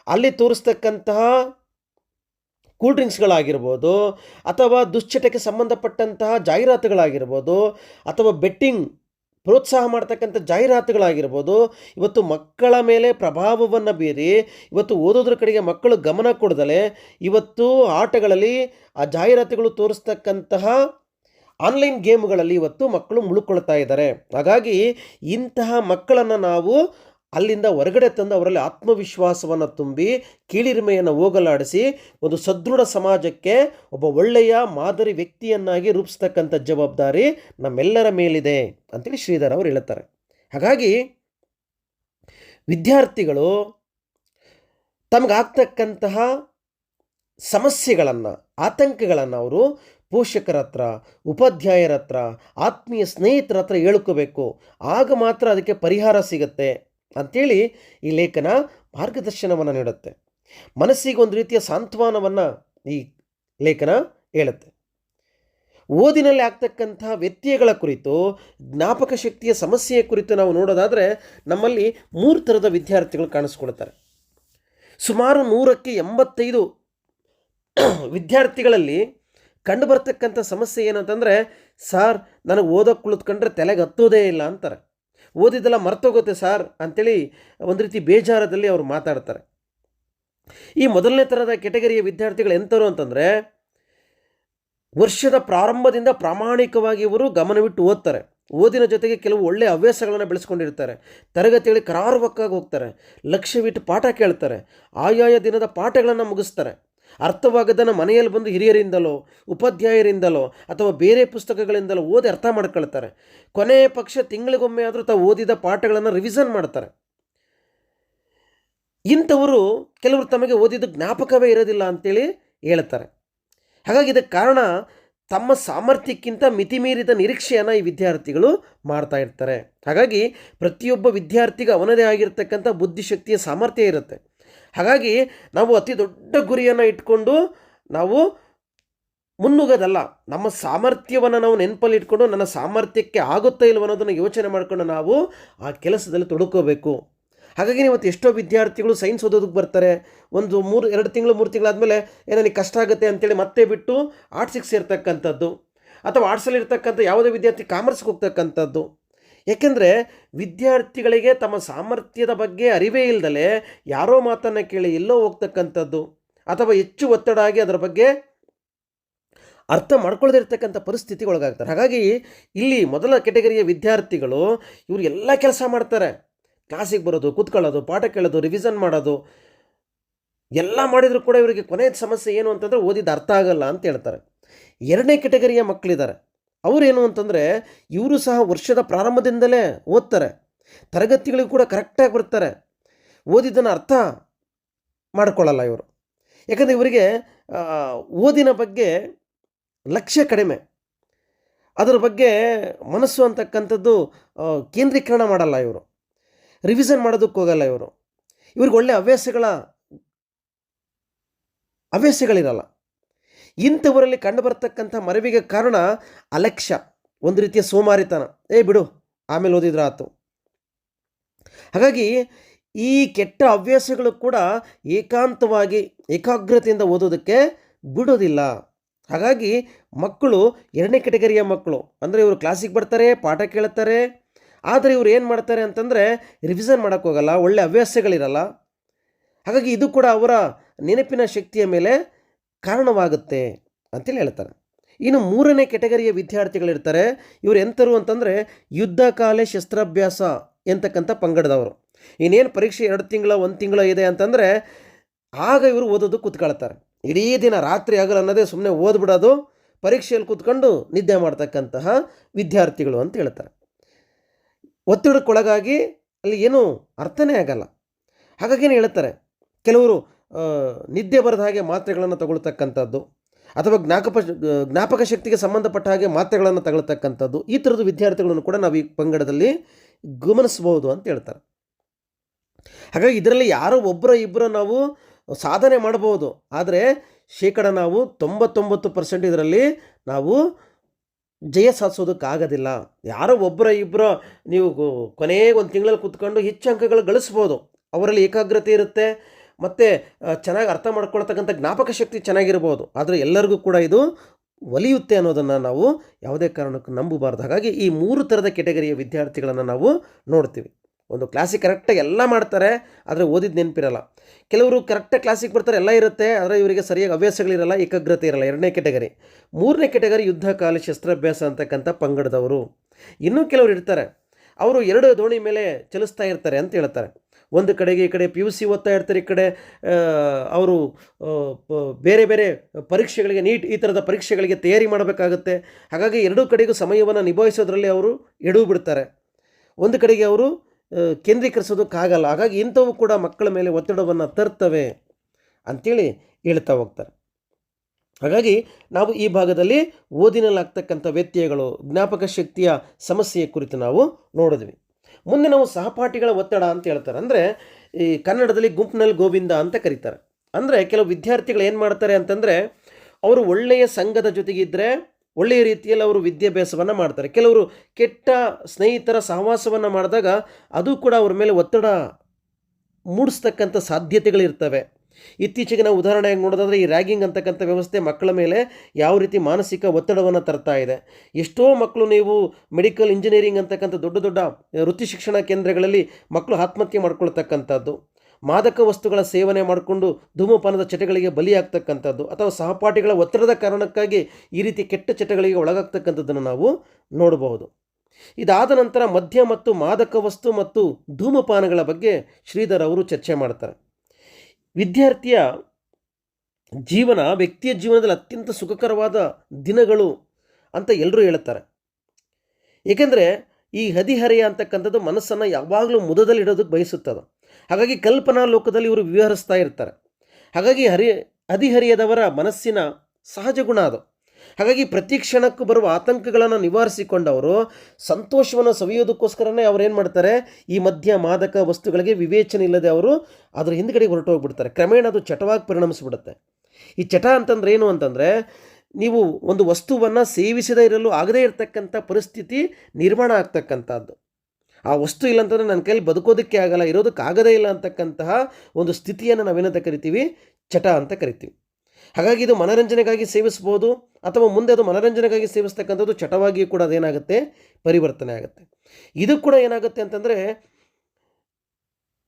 ಅಲ್ಲಿ ತೋರಿಸ್ತಕ್ಕಂತಹ ಕೂಲ್ ಡ್ರಿಂಕ್ಸ್ಗಳಾಗಿರ್ಬೋದು, ಅಥವಾ ದುಶ್ಚಟಕ್ಕೆ ಸಂಬಂಧಪಟ್ಟಂತಹ ಜಾಹೀರಾತುಗಳಾಗಿರ್ಬೋದು, ಅಥವಾ ಬೆಟ್ಟಿಂಗ್ ಪ್ರೋತ್ಸಾಹ ಮಾಡ್ತಕ್ಕಂಥ ಜಾಹೀರಾತುಗಳಾಗಿರ್ಬೋದು, ಇವತ್ತು ಮಕ್ಕಳ ಮೇಲೆ ಪ್ರಭಾವವನ್ನು ಬೀರಿ, ಇವತ್ತು ಓದೋದ್ರ ಕಡೆಗೆ ಮಕ್ಕಳು ಗಮನ ಕೊಡದಲೆ, ಇವತ್ತು ಆಟಗಳಲ್ಲಿ ಆ ಜಾಹೀರಾತುಗಳು ತೋರಿಸ್ತಕ್ಕಂತಹ ಆನ್ಲೈನ್ ಗೇಮ್ಗಳಲ್ಲಿ ಇವತ್ತು ಮಕ್ಕಳು ಮುಳುಕೊಳ್ತಾ ಇದ್ದಾರೆ. ಹಾಗಾಗಿ ಇಂತಹ ಮಕ್ಕಳನ್ನು ನಾವು ಅಲ್ಲಿಂದ ಹೊರಗಡೆ ತಂದು ಅವರಲ್ಲಿ ಆತ್ಮವಿಶ್ವಾಸವನ್ನು ತುಂಬಿ ಕೀಳಿರಿಮೆಯನ್ನು ಹೋಗಲಾಡಿಸಿ ಒಂದು ಸದೃಢ ಸಮಾಜಕ್ಕೆ ಒಬ್ಬ ಒಳ್ಳೆಯ ಮಾದರಿ ವ್ಯಕ್ತಿಯನ್ನಾಗಿ ರೂಪಿಸ್ತಕ್ಕಂಥ ಜವಾಬ್ದಾರಿ ನಮ್ಮೆಲ್ಲರ ಮೇಲಿದೆ ಅಂತೇಳಿ ಶ್ರೀಧರ್ ಅವರು ಹೇಳುತ್ತಾರೆ. ಹಾಗಾಗಿ ವಿದ್ಯಾರ್ಥಿಗಳು ತಮಗಾಗ್ತಕ್ಕಂತಹ ಸಮಸ್ಯೆಗಳನ್ನು, ಆತಂಕಗಳನ್ನು ಅವರು ಪೋಷಕರ ಹತ್ರ, ಉಪಾಧ್ಯಾಯರ ಹತ್ರ, ಆತ್ಮೀಯ ಸ್ನೇಹಿತರ ಹತ್ರ ಹೇಳ್ಕೋಬೇಕು. ಆಗ ಮಾತ್ರ ಅದಕ್ಕೆ ಪರಿಹಾರ ಸಿಗುತ್ತೆ. ಅಂಥೇಳಿ ಈ ಲೇಖನ ಮಾರ್ಗದರ್ಶನವನ್ನು ನೀಡುತ್ತೆ. ಮನಸ್ಸಿಗೆ ಒಂದು ರೀತಿಯ ಸಾಂತ್ವನವನ್ನು ಈ ಲೇಖನ ಹೇಳುತ್ತೆ. ಓದಿನಲ್ಲಿ ಆಗ್ತಕ್ಕಂಥ ವ್ಯತ್ಯಯಗಳ ಕುರಿತು, ಜ್ಞಾಪಕ ಶಕ್ತಿಯ ಸಮಸ್ಯೆಯ ಕುರಿತು ನಾವು ನೋಡೋದಾದರೆ ನಮ್ಮಲ್ಲಿ ಮೂರು ಥರದ ವಿದ್ಯಾರ್ಥಿಗಳು ಕಾಣಿಸ್ಕೊಳ್ತಾರೆ. ಸುಮಾರು ನೂರಕ್ಕೆ ಎಂಬತ್ತೈದು ವಿದ್ಯಾರ್ಥಿಗಳಲ್ಲಿ ಕಂಡು ಬರ್ತಕ್ಕಂಥ ಸಮಸ್ಯೆ ಏನಂತಂದರೆ, ಸಾರ್, ನನಗೆ ಓದೋಕ್ಕೆ ಕುಳಿತುಕೊಂಡ್ರೆ ತಲೆಗೆ ಹತ್ತೋದೇ ಇಲ್ಲ ಅಂತಾರೆ. ಓದಿದ್ದೆಲ್ಲ ಮರ್ತೋಗುತ್ತೆ ಸರ್ ಅಂಥೇಳಿ ಒಂದು ರೀತಿ ಬೇಜಾರದಲ್ಲಿ ಅವರು ಮಾತಾಡ್ತಾರೆ. ಈ ಮೊದಲನೇ ಥರದ ಕೆಟಗರಿಯ ವಿದ್ಯಾರ್ಥಿಗಳು ಎಂಥರು ಅಂತಂದರೆ ವರ್ಷದ ಪ್ರಾರಂಭದಿಂದ ಪ್ರಾಮಾಣಿಕವಾಗಿ ಇವರು ಗಮನವಿಟ್ಟು ಓದ್ತಾರೆ. ಓದಿನ ಜೊತೆಗೆ ಕೆಲವು ಒಳ್ಳೆಯ ಹವ್ಯಾಸಗಳನ್ನು ಬೆಳೆಸ್ಕೊಂಡಿರ್ತಾರೆ. ತರಗತಿಗಳಿಗೆ ಕರಾರುವಕ್ಕಾಗಿ ಹೋಗ್ತಾರೆ. ಲಕ್ಷ್ಯವಿಟ್ಟು ಪಾಠ ಕೇಳ್ತಾರೆ. ಆಯಾಯ ದಿನದ ಪಾಠಗಳನ್ನು ಮುಗಿಸ್ತಾರೆ. ಅರ್ಥವಾಗದನ್ನು ಮನೆಯಲ್ಲಿ ಬಂದು ಹಿರಿಯರಿಂದಲೋ, ಉಪಾಧ್ಯಾಯರಿಂದಲೋ, ಅಥವಾ ಬೇರೆ ಪುಸ್ತಕಗಳಿಂದಲೋ ಓದಿ ಅರ್ಥ ಮಾಡ್ಕೊಳ್ತಾರೆ. ಕೊನೆಯ ಪಕ್ಷ ತಿಂಗಳಿಗೊಮ್ಮೆ ಆದರೂ ತಾವು ಓದಿದ ಪಾಠಗಳನ್ನು ರಿವಿಷನ್ ಮಾಡ್ತಾರೆ. ಇಂಥವರು ಕೆಲವರು ತಮಗೆ ಓದಿದ್ದು ಜ್ಞಾಪಕವೇ ಇರೋದಿಲ್ಲ ಅಂತೇಳಿ ಹೇಳ್ತಾರೆ. ಹಾಗಾಗಿ ಇದಕ್ಕೆ ಕಾರಣ ತಮ್ಮ ಸಾಮರ್ಥ್ಯಕ್ಕಿಂತ ಮಿತಿಮೀರಿದ ನಿರೀಕ್ಷೆಯನ್ನು ಈ ವಿದ್ಯಾರ್ಥಿಗಳು ಮಾಡ್ತಾ ಇರ್ತಾರೆ. ಹಾಗಾಗಿ ಪ್ರತಿಯೊಬ್ಬ ವಿದ್ಯಾರ್ಥಿಗೆ ಅವನದೇ ಆಗಿರ್ತಕ್ಕಂಥ ಬುದ್ಧಿಶಕ್ತಿಯ ಸಾಮರ್ಥ್ಯ ಇರುತ್ತೆ. ಹಾಗಾಗಿ ನಾವು ಅತಿ ದೊಡ್ಡ ಗುರಿಯನ್ನು ಇಟ್ಕೊಂಡು ನಾವು ಮುನ್ನುಗ್ಗೋದಲ್ಲ, ನಮ್ಮ ಸಾಮರ್ಥ್ಯವನ್ನು ನಾವು ನೆನಪಲ್ಲಿ ಇಟ್ಕೊಂಡು ನನ್ನ ಸಾಮರ್ಥ್ಯಕ್ಕೆ ಆಗುತ್ತಾ ಇಲ್ವ ಅನ್ನೋದನ್ನು ಯೋಚನೆ ಮಾಡಿಕೊಂಡು ನಾವು ಆ ಕೆಲಸದಲ್ಲಿ ತೊಡ್ಕೋಬೇಕು. ಹಾಗಾಗಿ ಇವತ್ತು ಎಷ್ಟೋ ವಿದ್ಯಾರ್ಥಿಗಳು ಸೈನ್ಸ್ ಓದೋದಕ್ಕೆ ಬರ್ತಾರೆ. ಒಂದು ಮೂರು, ಎರಡು ತಿಂಗಳು, ಮೂರು ತಿಂಗಳಾದಮೇಲೆ ಏನೋ ನನಗೆ ಕಷ್ಟ ಆಗುತ್ತೆ ಅಂತೇಳಿ ಮತ್ತೆ ಬಿಟ್ಟು ಆರ್ಟ್ಸಿಗೆ ಸೇರ್ತಕ್ಕಂಥದ್ದು, ಅಥವಾ ಆರ್ಟ್ಸಲ್ಲಿ ಇರ್ತಕ್ಕಂಥ ಯಾವುದೇ ವಿದ್ಯಾರ್ಥಿ ಕಾಮರ್ಸ್ಗೆ ಹೋಗ್ತಕ್ಕಂಥದ್ದು. ಯಾಕೆಂದರೆ ವಿದ್ಯಾರ್ಥಿಗಳಿಗೆ ತಮ್ಮ ಸಾಮರ್ಥ್ಯದ ಬಗ್ಗೆ ಅರಿವೇ ಇಲ್ಲದಲೇ ಯಾರೋ ಮಾತನ್ನು ಕೇಳಿ ಎಲ್ಲೋ ಹೋಗ್ತಕ್ಕಂಥದ್ದು ಅಥವಾ ಹೆಚ್ಚು ಒತ್ತಡ ಆಗಿ ಅದರ ಬಗ್ಗೆ ಅರ್ಥ ಮಾಡ್ಕೊಳ್ಳದೇ ಪರಿಸ್ಥಿತಿ ಒಳಗಾಗ್ತಾರೆ. ಹಾಗಾಗಿ ಇಲ್ಲಿ ಮೊದಲ ಕೆಟಗರಿಯ ವಿದ್ಯಾರ್ಥಿಗಳು ಇವರು ಎಲ್ಲ ಕೆಲಸ ಮಾಡ್ತಾರೆ. ಕ್ಲಾಸಿಗೆ ಬರೋದು, ಕೂತ್ಕೊಳ್ಳೋದು, ಪಾಠ ಕೇಳೋದು ರಿವಿಷನ್ ಮಾಡೋದು, ಎಲ್ಲ ಮಾಡಿದರೂ ಕೂಡ ಇವರಿಗೆ ಕೊನೆಯ ಸಮಸ್ಯೆ ಏನು ಅಂತಂದರೆ ಓದಿದ ಅರ್ಥ ಆಗಲ್ಲ ಅಂತ ಹೇಳ್ತಾರೆ. ಎರಡನೇ ಕೆಟಗರಿಯ ಮಕ್ಕಳಿದ್ದಾರೆ ಅವರೇನು ಅಂತಂದರೆ ಇವರು ಸಹ ವರ್ಷದ ಪ್ರಾರಂಭದಿಂದಲೇ ಓದ್ತಾರೆ. ತರಗತಿಗಳಿಗೆ ಕೂಡ ಕರೆಕ್ಟಾಗಿ ಬರ್ತಾರೆ. ಓದಿದ್ದನ್ನು ಅರ್ಥ ಮಾಡಿಕೊಳ್ಳಲ್ಲ ಇವರು. ಯಾಕಂದರೆ ಇವರಿಗೆ ಓದಿನ ಬಗ್ಗೆ ಲಕ್ಷ್ಯ ಕಡಿಮೆ. ಅದರ ಬಗ್ಗೆ ಮನಸ್ಸು ಅಂತಕ್ಕಂಥದ್ದು ಕೇಂದ್ರೀಕರಣ ಮಾಡಲ್ಲ ಇವರು. ರಿವಿಷನ್ ಮಾಡೋದಕ್ಕೆ ಹೋಗಲ್ಲ ಇವರು. ಇವ್ರಿಗೆ ಒಳ್ಳೆ ಹವ್ಯಾಸಗಳ, ಹವ್ಯಾಸಗಳಿರಲ್ಲ. ಇಂಥವರಲ್ಲಿ ಕಂಡುಬರ್ತಕ್ಕಂಥ ಮರವಿಗೆ ಕಾರಣ ಅಲಕ್ಷ್ಯ ಒಂದು ರೀತಿಯ ಸೋಮಾರಿತನ. ಏ, ಬಿಡು, ಆಮೇಲೆ ಓದಿದ್ರೆ ಆತು. ಹಾಗಾಗಿ ಈ ಕೆಟ್ಟ ಹವ್ಯಾಸಗಳು ಕೂಡ ಏಕಾಂತವಾಗಿ, ಏಕಾಗ್ರತೆಯಿಂದ ಓದೋದಕ್ಕೆ ಬಿಡೋದಿಲ್ಲ. ಹಾಗಾಗಿ ಮಕ್ಕಳು ಎರಡನೇ ಕೆಟಗರಿಯ ಮಕ್ಕಳು. ಅಂದರೆ ಇವರು ಕ್ಲಾಸಿಗೆ ಬರ್ತಾರೆ, ಪಾಠ ಕೇಳ್ತಾರೆ. ಆದರೆ ಇವರು ಏನು ಮಾಡ್ತಾರೆ ಅಂತಂದರೆ ರಿವಿಷನ್ ಮಾಡೋಕ್ಕೋಗಲ್ಲ, ಒಳ್ಳೆ ಹವ್ಯಾಸಗಳಿರಲ್ಲ. ಹಾಗಾಗಿ ಇದು ಕೂಡ ಅವರ ನೆನಪಿನ ಶಕ್ತಿಯ ಮೇಲೆ ಕಾರಣವಾಗುತ್ತೆ ಅಂತೇಳಿ ಹೇಳ್ತಾರೆ. ಇನ್ನು ಮೂರನೇ ಕೆಟಗರಿಯ ವಿದ್ಯಾರ್ಥಿಗಳಿರ್ತಾರೆ. ಇವರು ಎಂಥರು ಅಂತಂದರೆ ಯುದ್ಧ ಕಾಲೆ ಶಸ್ತ್ರಾಭ್ಯಾಸ ಎಂತಕ್ಕಂಥ ಪಂಗಡದವರು. ಇನ್ನೇನು ಪರೀಕ್ಷೆ ಎರಡು ತಿಂಗಳ, ಒಂದು ತಿಂಗಳ ಇದೆ ಅಂತಂದರೆ ಆಗ ಇವರು ಓದೋದು ಕೂತ್ಕೊಳ್ತಾರೆ. ಇಡೀ ದಿನ ರಾತ್ರಿ ಆಗಲ್ಲ ಅನ್ನೋದೇ ಸುಮ್ಮನೆ ಓದ್ಬಿಡೋದು, ಪರೀಕ್ಷೆಯಲ್ಲಿ ಕೂತ್ಕೊಂಡು ನಿದ್ದೆ ಮಾಡ್ತಕ್ಕಂತಹ ವಿದ್ಯಾರ್ಥಿಗಳು ಅಂತ ಹೇಳ್ತಾರೆ. ಒತ್ತಡಕ್ಕೊಳಗಾಗಿ ಅಲ್ಲಿ ಏನೂ ಅರ್ಥನೇ ಆಗಲ್ಲ. ಹಾಗಾಗಿ ಹೇಳ್ತಾರೆ? ಕೆಲವರು ನಿದ್ದೆ ಬರದ ಹಾಗೆ ಮಾತ್ರೆಗಳನ್ನು ತಗೊಳ್ತಕ್ಕಂಥದ್ದು, ಅಥವಾ ಜ್ಞಾಪಕ ಜ್ಞಾಪಕ ಶಕ್ತಿಗೆ ಸಂಬಂಧಪಟ್ಟ ಹಾಗೆ ಮಾತ್ರೆಗಳನ್ನು ತಗೊಳ್ತಕ್ಕಂಥದ್ದು, ಈ ಥರದ ವಿದ್ಯಾರ್ಥಿಗಳನ್ನು ಕೂಡ ನಾವು ಈ ಪಂಗಡದಲ್ಲಿ ಗಮನಿಸಬಹುದು ಅಂತ ಹೇಳ್ತಾರೆ. ಹಾಗಾಗಿ ಇದರಲ್ಲಿ ಯಾರೋ ಒಬ್ಬರ ಇಬ್ಬರ ನಾವು ಸಾಧನೆ ಮಾಡಬಹುದು, ಆದರೆ ಶೇಕಡ ನಾವು ತೊಂಬತ್ತೊಂಬತ್ತು ಪರ್ಸೆಂಟ್ ಇದರಲ್ಲಿ ನಾವು ಜಯ ಸಾಧಿಸೋದಕ್ಕಾಗೋದಿಲ್ಲ. ಯಾರೋ ಒಬ್ಬರ ಇಬ್ಬರ ನೀವು ಕೊನೆಗೆ ಒಂದು ತಿಂಗಳಲ್ಲಿ ಕೂತ್ಕೊಂಡು ಹೆಚ್ಚು ಅಂಕಗಳು ಗಳಿಸ್ಬೋದು, ಅವರಲ್ಲಿ ಏಕಾಗ್ರತೆ ಇರುತ್ತೆ ಮತ್ತು ಚೆನ್ನಾಗಿ ಅರ್ಥ ಮಾಡ್ಕೊಳ್ತಕ್ಕಂಥ ಜ್ಞಾಪಕ ಶಕ್ತಿ ಚೆನ್ನಾಗಿರ್ಬೋದು. ಆದರೆ ಎಲ್ಲರಿಗೂ ಕೂಡ ಇದು ಒಲಿಯುತ್ತೆ ಅನ್ನೋದನ್ನು ನಾವು ಯಾವುದೇ ಕಾರಣಕ್ಕೂ ನಂಬಬಾರ್ದು. ಹಾಗಾಗಿ ಈ ಮೂರು ಥರದ ಕೆಟಗರಿಯ ವಿದ್ಯಾರ್ಥಿಗಳನ್ನು ನಾವು ನೋಡ್ತೀವಿ. ಒಂದು ಕ್ಲಾಸಿಗೆ ಕರೆಕ್ಟಾಗಿ ಎಲ್ಲ ಮಾಡ್ತಾರೆ, ಆದರೆ ಓದಿದ ನೆನಪಿರಲ್ಲ. ಕೆಲವರು ಕರೆಕ್ಟಾಗಿ ಕ್ಲಾಸಿಗೆ ಬರ್ತಾರೆ, ಎಲ್ಲ ಇರುತ್ತೆ, ಆದರೆ ಇವರಿಗೆ ಸರಿಯಾಗಿ ಹವ್ಯಾಸಗಳಿರಲ್ಲ, ಏಕಾಗ್ರತೆ ಇರಲ್ಲ. ಎರಡನೇ ಕೆಟಗರಿ ಮೂರನೇ ಕೆಟಗರಿ ಯುದ್ಧ, ಕಾಲ, ಶಸ್ತ್ರಾಭ್ಯಾಸ ಅಂತಕ್ಕಂಥ ಪಂಗಡದವರು. ಇನ್ನೂ ಕೆಲವರು ಇರ್ತಾರೆ. ಅವರು ಎರಡು ದೋಣಿ ಮೇಲೆ ಚಲಿಸ್ತಾ ಇರ್ತಾರೆ ಅಂತ ಹೇಳ್ತಾರೆ. ಒಂದು ಕಡೆಗೆ ಈ ಕಡೆ ಪಿ ಯು ಸಿ ಓದ್ತಾ ಇರ್ತಾರೆ ಈ ಕಡೆ ಅವರು ಬೇರೆ ಬೇರೆ ಪರೀಕ್ಷೆಗಳಿಗೆ, ನೀಟ್ ಈ ಥರದ ಪರೀಕ್ಷೆಗಳಿಗೆ ತಯಾರಿ ಮಾಡಬೇಕಾಗುತ್ತೆ. ಹಾಗಾಗಿ ಎರಡೂ ಕಡೆಗೂ ಸಮಯವನ್ನು ನಿಭಾಯಿಸೋದ್ರಲ್ಲಿ ಅವರು ಎಡವು ಬಿಡ್ತಾರೆ. ಒಂದು ಕಡೆಗೆ ಅವರು ಕೇಂದ್ರೀಕರಿಸೋದಕ್ಕಾಗಲ್ಲ ಹಾಗಾಗಿ ಇಂಥವು ಕೂಡ ಮಕ್ಕಳ ಮೇಲೆ ಒತ್ತಡವನ್ನು ತರ್ತವೆ ಅಂಥೇಳಿ ಹೇಳ್ತಾ ಹೋಗ್ತಾರೆ. ಹಾಗಾಗಿ ನಾವು ಈ ಭಾಗದಲ್ಲಿ ಓದಿನಲ್ಲಾಗ್ತಕ್ಕಂಥ ವ್ಯತ್ಯಯಗಳು, ಜ್ಞಾಪಕ ಶಕ್ತಿಯ ಸಮಸ್ಯೆಯ ಕುರಿತು ನಾವು ನೋಡಿದ್ವಿ. ಮುಂದೆ ನಾವು ಸಹಪಾಠಿಗಳ ಒತ್ತಡ ಅಂತ ಹೇಳ್ತಾರೆ. ಅಂದರೆ ಈ ಕನ್ನಡದಲ್ಲಿ ಗುಂಪಿನಲ್ಲಿ ಗೋವಿಂದ ಅಂತ ಕರೀತಾರೆ. ಅಂದರೆ ಕೆಲವು ವಿದ್ಯಾರ್ಥಿಗಳು ಏನು ಮಾಡ್ತಾರೆ ಅಂತಂದರೆ ಅವರು ಒಳ್ಳೆಯ ಸಂಘದ ಜೊತೆಗಿದ್ದರೆ ಒಳ್ಳೆಯ ರೀತಿಯಲ್ಲಿ ಅವರು ವಿದ್ಯಾಭ್ಯಾಸವನ್ನು ಮಾಡ್ತಾರೆ. ಕೆಲವರು ಕೆಟ್ಟ ಸ್ನೇಹಿತರ ಸಹವಾಸವನ್ನು ಮಾಡಿದಾಗ ಅದು ಕೂಡ ಅವ್ರ ಮೇಲೆ ಒತ್ತಡ ಮೂಡಿಸ್ತಕ್ಕಂಥ ಸಾಧ್ಯತೆಗಳಿರ್ತವೆ. ಇತ್ತೀಚೆಗೆ ನಾವು ಉದಾಹರಣೆಯಾಗಿ ನೋಡೋದಾದರೆ ಈ ರ್ಯಾಗಿಂಗ್ ಅಂತಕ್ಕಂಥ ವ್ಯವಸ್ಥೆ ಮಕ್ಕಳ ಮೇಲೆ ಯಾವ ರೀತಿ ಮಾನಸಿಕ ಒತ್ತಡವನ್ನು ತರ್ತಾ ಇದೆ. ಎಷ್ಟೋ ಮಕ್ಕಳು ನೀವು ಮೆಡಿಕಲ್ ಇಂಜಿನಿಯರಿಂಗ್ ಅಂತಕ್ಕಂಥ ದೊಡ್ಡ ದೊಡ್ಡ ವೃತ್ತಿ ಶಿಕ್ಷಣ ಕೇಂದ್ರಗಳಲ್ಲಿ ಮಕ್ಕಳು ಆತ್ಮಹತ್ಯೆ ಮಾಡ್ಕೊಳ್ತಕ್ಕಂಥದ್ದು, ಮಾದಕ ವಸ್ತುಗಳ ಸೇವನೆ ಮಾಡಿಕೊಂಡು ಧೂಮಪಾನದ ಚಟಗಳಿಗೆ ಬಲಿಯಾಗ್ತಕ್ಕಂಥದ್ದು ಅಥವಾ ಸಹಪಾಠಿಗಳ ಒತ್ತಡದ ಕಾರಣಕ್ಕಾಗಿ ಈ ರೀತಿ ಕೆಟ್ಟ ಚಟಗಳಿಗೆ ಒಳಗಾಗ್ತಕ್ಕಂಥದ್ದನ್ನು ನಾವು ನೋಡಬಹುದು. ಇದಾದ ನಂತರ ಮದ್ಯ ಮತ್ತು ಮಾದಕ ವಸ್ತು ಮತ್ತು ಧೂಮಪಾನಗಳ ಬಗ್ಗೆ ಶ್ರೀಧರ್ ಅವರು ಚರ್ಚೆ ಮಾಡ್ತಾರೆ. ವಿದ್ಯಾರ್ಥಿಯ ಜೀವನ, ವ್ಯಕ್ತಿಯ ಜೀವನದಲ್ಲಿ ಅತ್ಯಂತ ಸುಖಕರವಾದ ದಿನಗಳು ಅಂತ ಎಲ್ಲರೂ ಹೇಳುತ್ತಾರೆ. ಏಕೆಂದರೆ ಈ ಹದಿಹರೆಯ ಅಂತಕ್ಕಂಥದ್ದು ಮನಸ್ಸನ್ನು ಯಾವಾಗಲೂ ಮುದದಲ್ಲಿ ಇಡೋದಕ್ಕೆ ಬಯಸುತ್ತದೆ. ಹಾಗಾಗಿ ಕಲ್ಪನಾ ಲೋಕದಲ್ಲಿ ಇವರು ವಿವರಿಸ್ತಾ ಇರ್ತಾರೆ. ಹಾಗಾಗಿ ಹರಿ, ಹದಿಹರಿಯದವರ ಮನಸ್ಸಿನ ಸಹಜ ಗುಣ ಅದು. ಹಾಗಾಗಿ ಪ್ರತಿ ಕ್ಷಣಕ್ಕೂ ಬರುವ ಆತಂಕಗಳನ್ನು ನಿವಾರಿಸಿಕೊಂಡವರು ಸಂತೋಷವನ್ನು ಸವಿಯೋದಕ್ಕೋಸ್ಕರನೇ ಏನು ಮಾಡ್ತಾರೆ, ಈ ಮಧ್ಯ ಮಾದಕ ವಸ್ತುಗಳಿಗೆ ವಿವೇಚನೆ ಇಲ್ಲದೆ ಅವರು ಅದರ ಹಿಂದ್ಗಡೆ ಹೊರಟು ಹೋಗ್ಬಿಡ್ತಾರೆ ಕ್ರಮೇಣ ಅದು ಚಟವಾಗಿ ಪರಿಣಮಿಸ್ಬಿಡುತ್ತೆ. ಈ ಚಟ ಅಂತಂದ್ರೆ ಏನು ಅಂತಂದರೆ, ನೀವು ಒಂದು ವಸ್ತುವನ್ನು ಸೇವಿಸದೆ ಇರಲು ಆಗದೇ ಇರತಕ್ಕಂಥ ಪರಿಸ್ಥಿತಿ ನಿರ್ಮಾಣ ಆಗ್ತಕ್ಕಂಥದ್ದು. ಆ ವಸ್ತು ಇಲ್ಲ ಅಂತಂದರೆ ನನ್ನ ಕೈಲಿ ಬದುಕೋದಕ್ಕೆ ಆಗಲ್ಲ, ಇರೋದಕ್ಕೆ ಆಗದೇ ಇಲ್ಲ ಅಂತಕ್ಕಂತಹ ಒಂದು ಸ್ಥಿತಿಯನ್ನು ನಾವೇನಂತ ಕರಿತೀವಿ, ಚಟ ಅಂತ ಕರಿತೀವಿ. ಹಾಗಾಗಿ ಇದು ಮನೋರಂಜನೆಗಾಗಿ ಸೇವಿಸ್ಬೋದು ಅಥವಾ ಮುಂದೆ ಅದು ಮನೋರಂಜನೆಗಾಗಿ ಸೇವಿಸ್ತಕ್ಕಂಥದ್ದು ಚಟವಾಗಿಯೂ ಕೂಡ ಅದೇನಾಗುತ್ತೆ? ಪರಿವರ್ತನೆ ಆಗುತ್ತೆ. ಇದು ಕೂಡ ಏನಾಗುತ್ತೆ ಅಂತಂದರೆ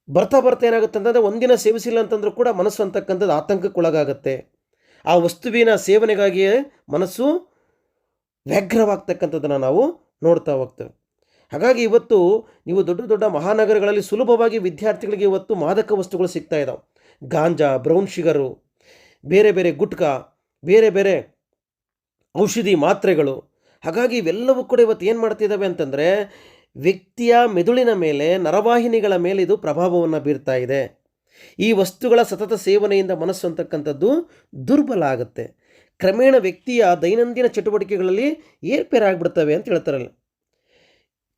ಬರ್ತಾ ಬರ್ತಾ ಏನಾಗುತ್ತೆ ಅಂತಂದರೆ ಒಂದಿನ ಸೇವಿಸಿಲ್ಲ ಅಂತಂದ್ರೂ ಕೂಡ ಮನಸ್ಸು ಅಂತಕ್ಕಂಥದ್ದು ಆತಂಕಕ್ಕೊಳಗಾಗತ್ತೆ ಆ ವಸ್ತುವಿನ ಸೇವನೆಗಾಗಿಯೇ ಮನಸ್ಸು ವ್ಯಾಘ್ರವಾಗ್ತಕ್ಕಂಥದ್ದನ್ನು ನಾವು ನೋಡ್ತಾ ಹೋಗ್ತೇವೆ. ಹಾಗಾಗಿ ಇವತ್ತು ನೀವು ದೊಡ್ಡ ದೊಡ್ಡ ಮಹಾನಗರಗಳಲ್ಲಿ ಸುಲಭವಾಗಿ ವಿದ್ಯಾರ್ಥಿಗಳಿಗೆ ಇವತ್ತು ಮಾದಕ ವಸ್ತುಗಳು ಸಿಗ್ತಾ ಇದ್ದಾವೆ ಗಾಂಜಾ, ಬ್ರೌನ್ ಶುಗರು ಬೇರೆ ಬೇರೆ ಗುಟ್ಕಾ, ಬೇರೆ ಬೇರೆ ಔಷಧಿ ಮಾತ್ರೆಗಳು. ಹಾಗಾಗಿ ಇವೆಲ್ಲವೂ ಕೂಡ ಇವತ್ತು ಏನು ಮಾಡ್ತಿದ್ದಾವೆ ಅಂತಂದರೆ, ವ್ಯಕ್ತಿಯ ಮೆದುಳಿನ ಮೇಲೆ, ನರವಾಹಿನಿಗಳ ಮೇಲೆ ಇದು ಪ್ರಭಾವವನ್ನು ಬೀರ್ತಾ ಇದೆ. ಈ ವಸ್ತುಗಳ ಸತತ ಸೇವನೆಯಿಂದ ಮನಸ್ಸು ಅಂತಕ್ಕಂಥದ್ದು ದುರ್ಬಲ ಆಗುತ್ತೆ. ಕ್ರಮೇಣ ವ್ಯಕ್ತಿಯ ದೈನಂದಿನ ಚಟುವಟಿಕೆಗಳಲ್ಲಿ ಏರ್ಪೇರಾಗ್ಬಿಡ್ತವೆ ಅಂತ ಹೇಳ್ತಾರಲ್ಲ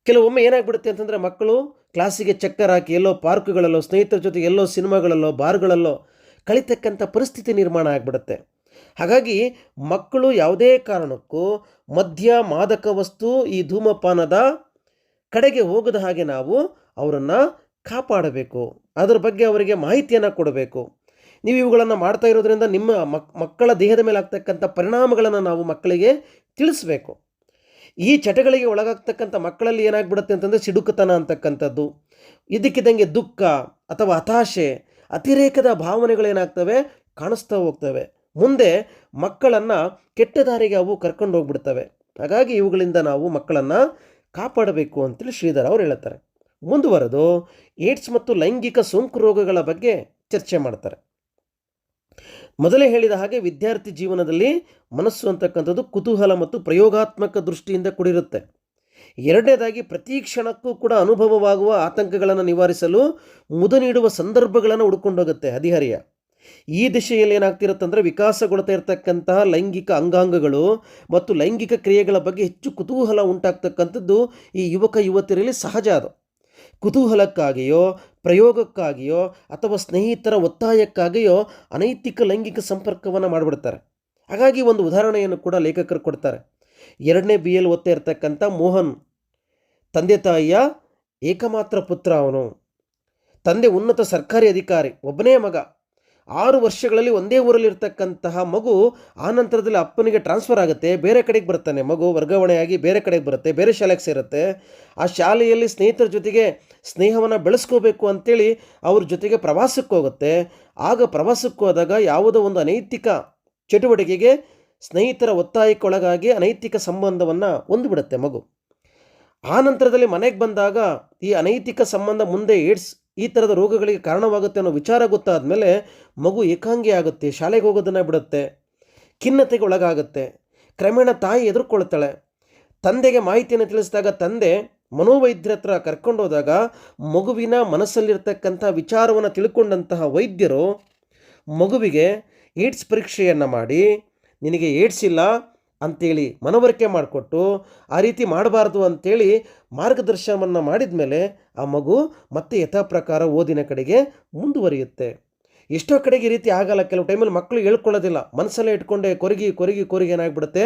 ಕೆಲವೊಮ್ಮೆ ಏನಾಗ್ಬಿಡುತ್ತೆ ಅಂತಂದರೆ ಮಕ್ಕಳು ಕ್ಲಾಸಿಗೆ ಚಕ್ಕರ್ ಹಾಕಿ ಎಲ್ಲೋ ಪಾರ್ಕ್ಗಳಲ್ಲೋ, ಸ್ನೇಹಿತರ ಜೊತೆ ಎಲ್ಲೋ ಸಿನಿಮಾಗಳಲ್ಲೋ, ಬಾರ್ಗಳಲ್ಲೋ ಕಳಿತಕ್ಕಂಥ ಪರಿಸ್ಥಿತಿ ನಿರ್ಮಾಣ ಆಗಿಬಿಡುತ್ತೆ. ಹಾಗಾಗಿ ಮಕ್ಕಳು ಯಾವುದೇ ಕಾರಣಕ್ಕೂ ಮದ್ಯ, ಮಾದಕ ವಸ್ತು ಈ ಧೂಮಪಾನದ ಕಡೆಗೆ ಹೋಗದ ಹಾಗೆ ನಾವು ಅವರನ್ನು ಕಾಪಾಡಬೇಕು. ಅದರ ಬಗ್ಗೆ ಅವರಿಗೆ ಮಾಹಿತಿಯನ್ನು ಕೊಡಬೇಕು. ನೀವು ಇವುಗಳನ್ನು ಮಾಡ್ತಾ ಇರೋದ್ರಿಂದ ನಿಮ್ಮ ಮಕ್, ಮಕ್ಕಳ ದೇಹದ ಮೇಲೆ ಆಗ್ತಕ್ಕಂಥ ಪರಿಣಾಮಗಳನ್ನು ನಾವು ಮಕ್ಕಳಿಗೆ ತಿಳಿಸ್ಬೇಕು. ಈ ಚಟಗಳಿಗೆ ಒಳಗಾಗ್ತಕ್ಕಂಥ ಮಕ್ಕಳಲ್ಲಿ ಏನಾಗ್ಬಿಡುತ್ತೆ ಅಂತಂದರೆ ಸಿಡುಕುತನ ಅಂತಕ್ಕಂಥದ್ದು. ಇದಕ್ಕಿದ್ದಂಗೆ ದುಃಖ ಅಥವಾ ಹತಾಶೆ ಅತಿರೇಕದ ಭಾವನೆಗಳೇನಾಗ್ತವೆ? ಕಾಣಿಸ್ತಾ ಹೋಗ್ತವೆ. ಮುಂದೆ ಮಕ್ಕಳನ್ನು ಕೆಟ್ಟ ದಾರಿಗೆ ಅವು ಕರ್ಕೊಂಡು ಹೋಗ್ಬಿಡ್ತವೆ. ಹಾಗಾಗಿ ಇವುಗಳಿಂದ ನಾವು ಮಕ್ಕಳನ್ನು ಕಾಪಾಡಬೇಕು ಅಂತೇಳಿ ಶ್ರೀಧರ್ ಅವರು ಹೇಳುತ್ತಾರೆ ಮುಂದುವರೆದು ಏಡ್ಸ್ ಮತ್ತು ಲೈಂಗಿಕ ಸೋಂಕು ರೋಗಗಳ ಬಗ್ಗೆ ಚರ್ಚೆ ಮಾಡ್ತಾರೆ. ಮೊದಲೇ ಹೇಳಿದ ಹಾಗೆ ವಿದ್ಯಾರ್ಥಿ ಜೀವನದಲ್ಲಿ ಮನಸ್ಸು ಅಂತಕ್ಕಂಥದ್ದು ಕುತೂಹಲ ಮತ್ತು ಪ್ರಯೋಗಾತ್ಮಕ ದೃಷ್ಟಿಯಿಂದ ಕೂಡಿರುತ್ತೆ. ಎರಡನೇದಾಗಿ ಪ್ರತಿ ಕ್ಷಣಕ್ಕೂ ಕೂಡ ಅನುಭವವಾಗುವ ಆತಂಕಗಳನ್ನು ನಿವಾರಿಸಲು ಮುದ ನೀಡುವ ಸಂದರ್ಭಗಳನ್ನು ಹುಡ್ಕೊಂಡೋಗುತ್ತೆ ಹದಿಹರಿಯ. ಈ ದಿಶೆಯಲ್ಲಿ ಏನಾಗ್ತಿರುತ್ತಂದರೆ ವಿಕಾಸಗೊಳ್ತಾ ಇರತಕ್ಕಂತಹ ಲೈಂಗಿಕ ಅಂಗಾಂಗಗಳು ಮತ್ತು ಲೈಂಗಿಕ ಕ್ರಿಯೆಗಳ ಬಗ್ಗೆ ಹೆಚ್ಚು ಕುತೂಹಲ ಉಂಟಾಗ್ತಕ್ಕಂಥದ್ದು ಈ ಯುವಕ ಯುವತಿಯರಲ್ಲಿ ಸಹಜ ಅದು. ಕುತೂಹಲಕ್ಕಾಗಿಯೋ, ಪ್ರಯೋಗಕ್ಕಾಗಿಯೋ ಅಥವಾ ಸ್ನೇಹಿತರ ಒತ್ತಾಯಕ್ಕಾಗಿಯೋ ಅನೈತಿಕ ಲೈಂಗಿಕ ಸಂಪರ್ಕವನ್ನು ಮಾಡಿಬಿಡ್ತಾರೆ. ಹಾಗಾಗಿ ಒಂದು ಉದಾಹರಣೆಯನ್ನು ಕೂಡ ಲೇಖಕರು ಕೊಡ್ತಾರೆ. ಎರಡನೇ ಬಿ ಎಲ್ ಓದ್ತಾ ಇರ್ತಕ್ಕಂಥ ಮೋಹನ್. ತಂದೆ ತಾಯಿಯ ಏಕಮಾತ್ರ ಪುತ್ರ ಅವನು. ತಂದೆ ಉನ್ನತ ಸರ್ಕಾರಿ ಅಧಿಕಾರಿ, ಒಬ್ಬನೇ ಮಗ. ಆರು ವರ್ಷಗಳಲ್ಲಿ ಒಂದೇ ಊರಲ್ಲಿರ್ತಕ್ಕಂತಹ ಮಗು ಆ ನಂತರದಲ್ಲಿ ಅಪ್ಪನಿಗೆ ಟ್ರಾನ್ಸ್ಫರ್ ಆಗುತ್ತೆ, ಬೇರೆ ಕಡೆಗೆ ಬರ್ತಾನೆ ಮಗು ವರ್ಗಾವಣೆಯಾಗಿ ಬೇರೆ ಕಡೆಗೆ ಬರುತ್ತೆ, ಬೇರೆ ಶಾಲೆಗೆ ಸೇರುತ್ತೆ. ಆ ಶಾಲೆಯಲ್ಲಿ ಸ್ನೇಹಿತರ ಜೊತೆಗೆ ಸ್ನೇಹವನ್ನು ಬೆಳೆಸ್ಕೋಬೇಕು ಅಂತೇಳಿ ಅವ್ರ ಜೊತೆಗೆ ಪ್ರವಾಸಕ್ಕೆ ಹೋಗುತ್ತೆ. ಆಗ ಪ್ರವಾಸಕ್ಕೆ ಹೋದಾಗ ಯಾವುದೋ ಒಂದು ಅನೈತಿಕ ಚಟುವಟಿಕೆಗೆ ಸ್ನೇಹಿತರ ಒತ್ತಾಯಕ್ಕೊಳಗಾಗಿ ಅನೈತಿಕ ಸಂಬಂಧವನ್ನು ಹೊಂದ್ಬಿಡುತ್ತೆ ಮಗು. ಆ ನಂತರದಲ್ಲಿ ಮನೆಗೆ ಬಂದಾಗ ಈ ಅನೈತಿಕ ಸಂಬಂಧ ಮುಂದೆ ಏಡ್ಸ್ ಈ ಥರದ ರೋಗಗಳಿಗೆ ಕಾರಣವಾಗುತ್ತೆ ಅನ್ನೋ ವಿಚಾರ ಗೊತ್ತಾದ ಮೇಲೆ ಮಗು ಏಕಾಂಗಿ ಆಗುತ್ತೆ, ಶಾಲೆಗೆ ಹೋಗೋದನ್ನು ಬಿಡುತ್ತೆ, ಖಿನ್ನತೆಗೆ ಒಳಗಾಗುತ್ತೆ, ಕ್ರಮೇಣ ತಾಯಿ ಎದುರ್ಕೊಳ್ತಾಳೆ. ತಂದೆಗೆ ಮಾಹಿತಿಯನ್ನು ತಿಳಿಸಿದಾಗ ತಂದೆ ಮನೋವೈದ್ಯರ ಹತ್ರ ಕರ್ಕೊಂಡೋದಾಗ ಮಗುವಿನ ಮನಸ್ಸಲ್ಲಿರ್ತಕ್ಕಂಥ ವಿಚಾರವನ್ನು ತಿಳ್ಕೊಂಡಂತಹ ವೈದ್ಯರು ಮಗುವಿಗೆ ಏಡ್ಸ್ ಪರೀಕ್ಷೆಯನ್ನು ಮಾಡಿ ನಿನಗೆ ಏಡ್ಸ್ ಇಲ್ಲ ಅಂತೇಳಿ ಮನವರಿಕೆ ಮಾಡಿಕೊಟ್ಟು ಆ ರೀತಿ ಮಾಡಬಾರ್ದು ಅಂಥೇಳಿ ಮಾರ್ಗದರ್ಶನವನ್ನು ಮಾಡಿದ ಮೇಲೆ ಆ ಮಗು ಮತ್ತೆ ಯಥಾ ಪ್ರಕಾರ ಓದಿನ ಕಡೆಗೆ ಮುಂದುವರಿಯುತ್ತೆ. ಎಷ್ಟೋ ಕಡೆಗೆ ಈ ರೀತಿ ಆಗಲ್ಲ. ಕೆಲವು ಟೈಮಲ್ಲಿ ಮಕ್ಕಳು ಹೇಳ್ಕೊಳ್ಳೋದಿಲ್ಲ. ಮನಸ್ಸಲ್ಲೇ ಇಟ್ಕೊಂಡೆ ಕೊರಗಿ ಕೊರಗಿ ಕೊರಗಿ ಏನಾಗ್ಬಿಡುತ್ತೆ?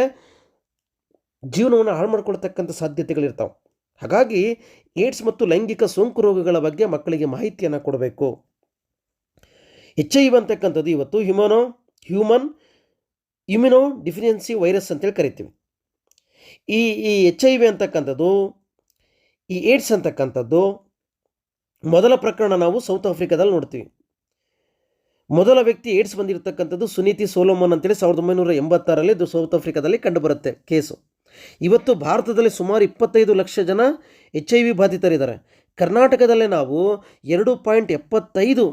ಜೀವನವನ್ನು ಹಾಳು ಮಾಡ್ಕೊಳ್ತಕ್ಕಂಥ ಸಾಧ್ಯತೆಗಳಿರ್ತಾವೆ. ಹಾಗಾಗಿ ಏಡ್ಸ್ ಮತ್ತು ಲೈಂಗಿಕ ಸೋಂಕು ರೋಗಗಳ ಬಗ್ಗೆ ಮಕ್ಕಳಿಗೆ ಮಾಹಿತಿಯನ್ನು ಕೊಡಬೇಕು. ಎಚ್ ಐ ಇವತ್ತು. ಹ್ಯೂಮನೋ ಹ್ಯೂಮನ್ ಇಮ್ಯುನೋ ಡಿಫಿಷಿಯನ್ಸಿ ವೈರಸ್ ಅಂತೇಳಿ ಕರಿತೀವಿ. ಈ ಈ ಎಚ್ ಐ ವಿ ಅಂತಕ್ಕಂಥದ್ದು, ಈ ಏಡ್ಸ್ ಅಂತಕ್ಕಂಥದ್ದು, ಮೊದಲ ಪ್ರಕರಣ ನಾವು ಸೌತ್ ಆಫ್ರಿಕಾದಲ್ಲಿ ನೋಡ್ತೀವಿ. ಮೊದಲ ವ್ಯಕ್ತಿ ಏಡ್ಸ್ ಬಂದಿರತಕ್ಕಂಥದ್ದು ಸುನೀತಿ ಸೋಲೋಮನ್ ಅಂತೇಳಿ ಸಾವಿರದ ಒಂಬೈನೂರ ಎಂಬತ್ತಾರಲ್ಲಿ ಇದು ಸೌತ್ ಆಫ್ರಿಕಾದಲ್ಲಿ ಕಂಡುಬರುತ್ತೆ ಕೇಸು. ಇವತ್ತು ಭಾರತದಲ್ಲಿ ಸುಮಾರು ಇಪ್ಪತ್ತೈದು ಲಕ್ಷ ಜನ ಎಚ್ ಐ ವಿ ಬಾಧಿತರಿದ್ದಾರೆ. ಕರ್ನಾಟಕದಲ್ಲೇ ನಾವು ಎರಡು ಪಾಯಿಂಟ್ ಎಪ್ಪತ್ತೈದು,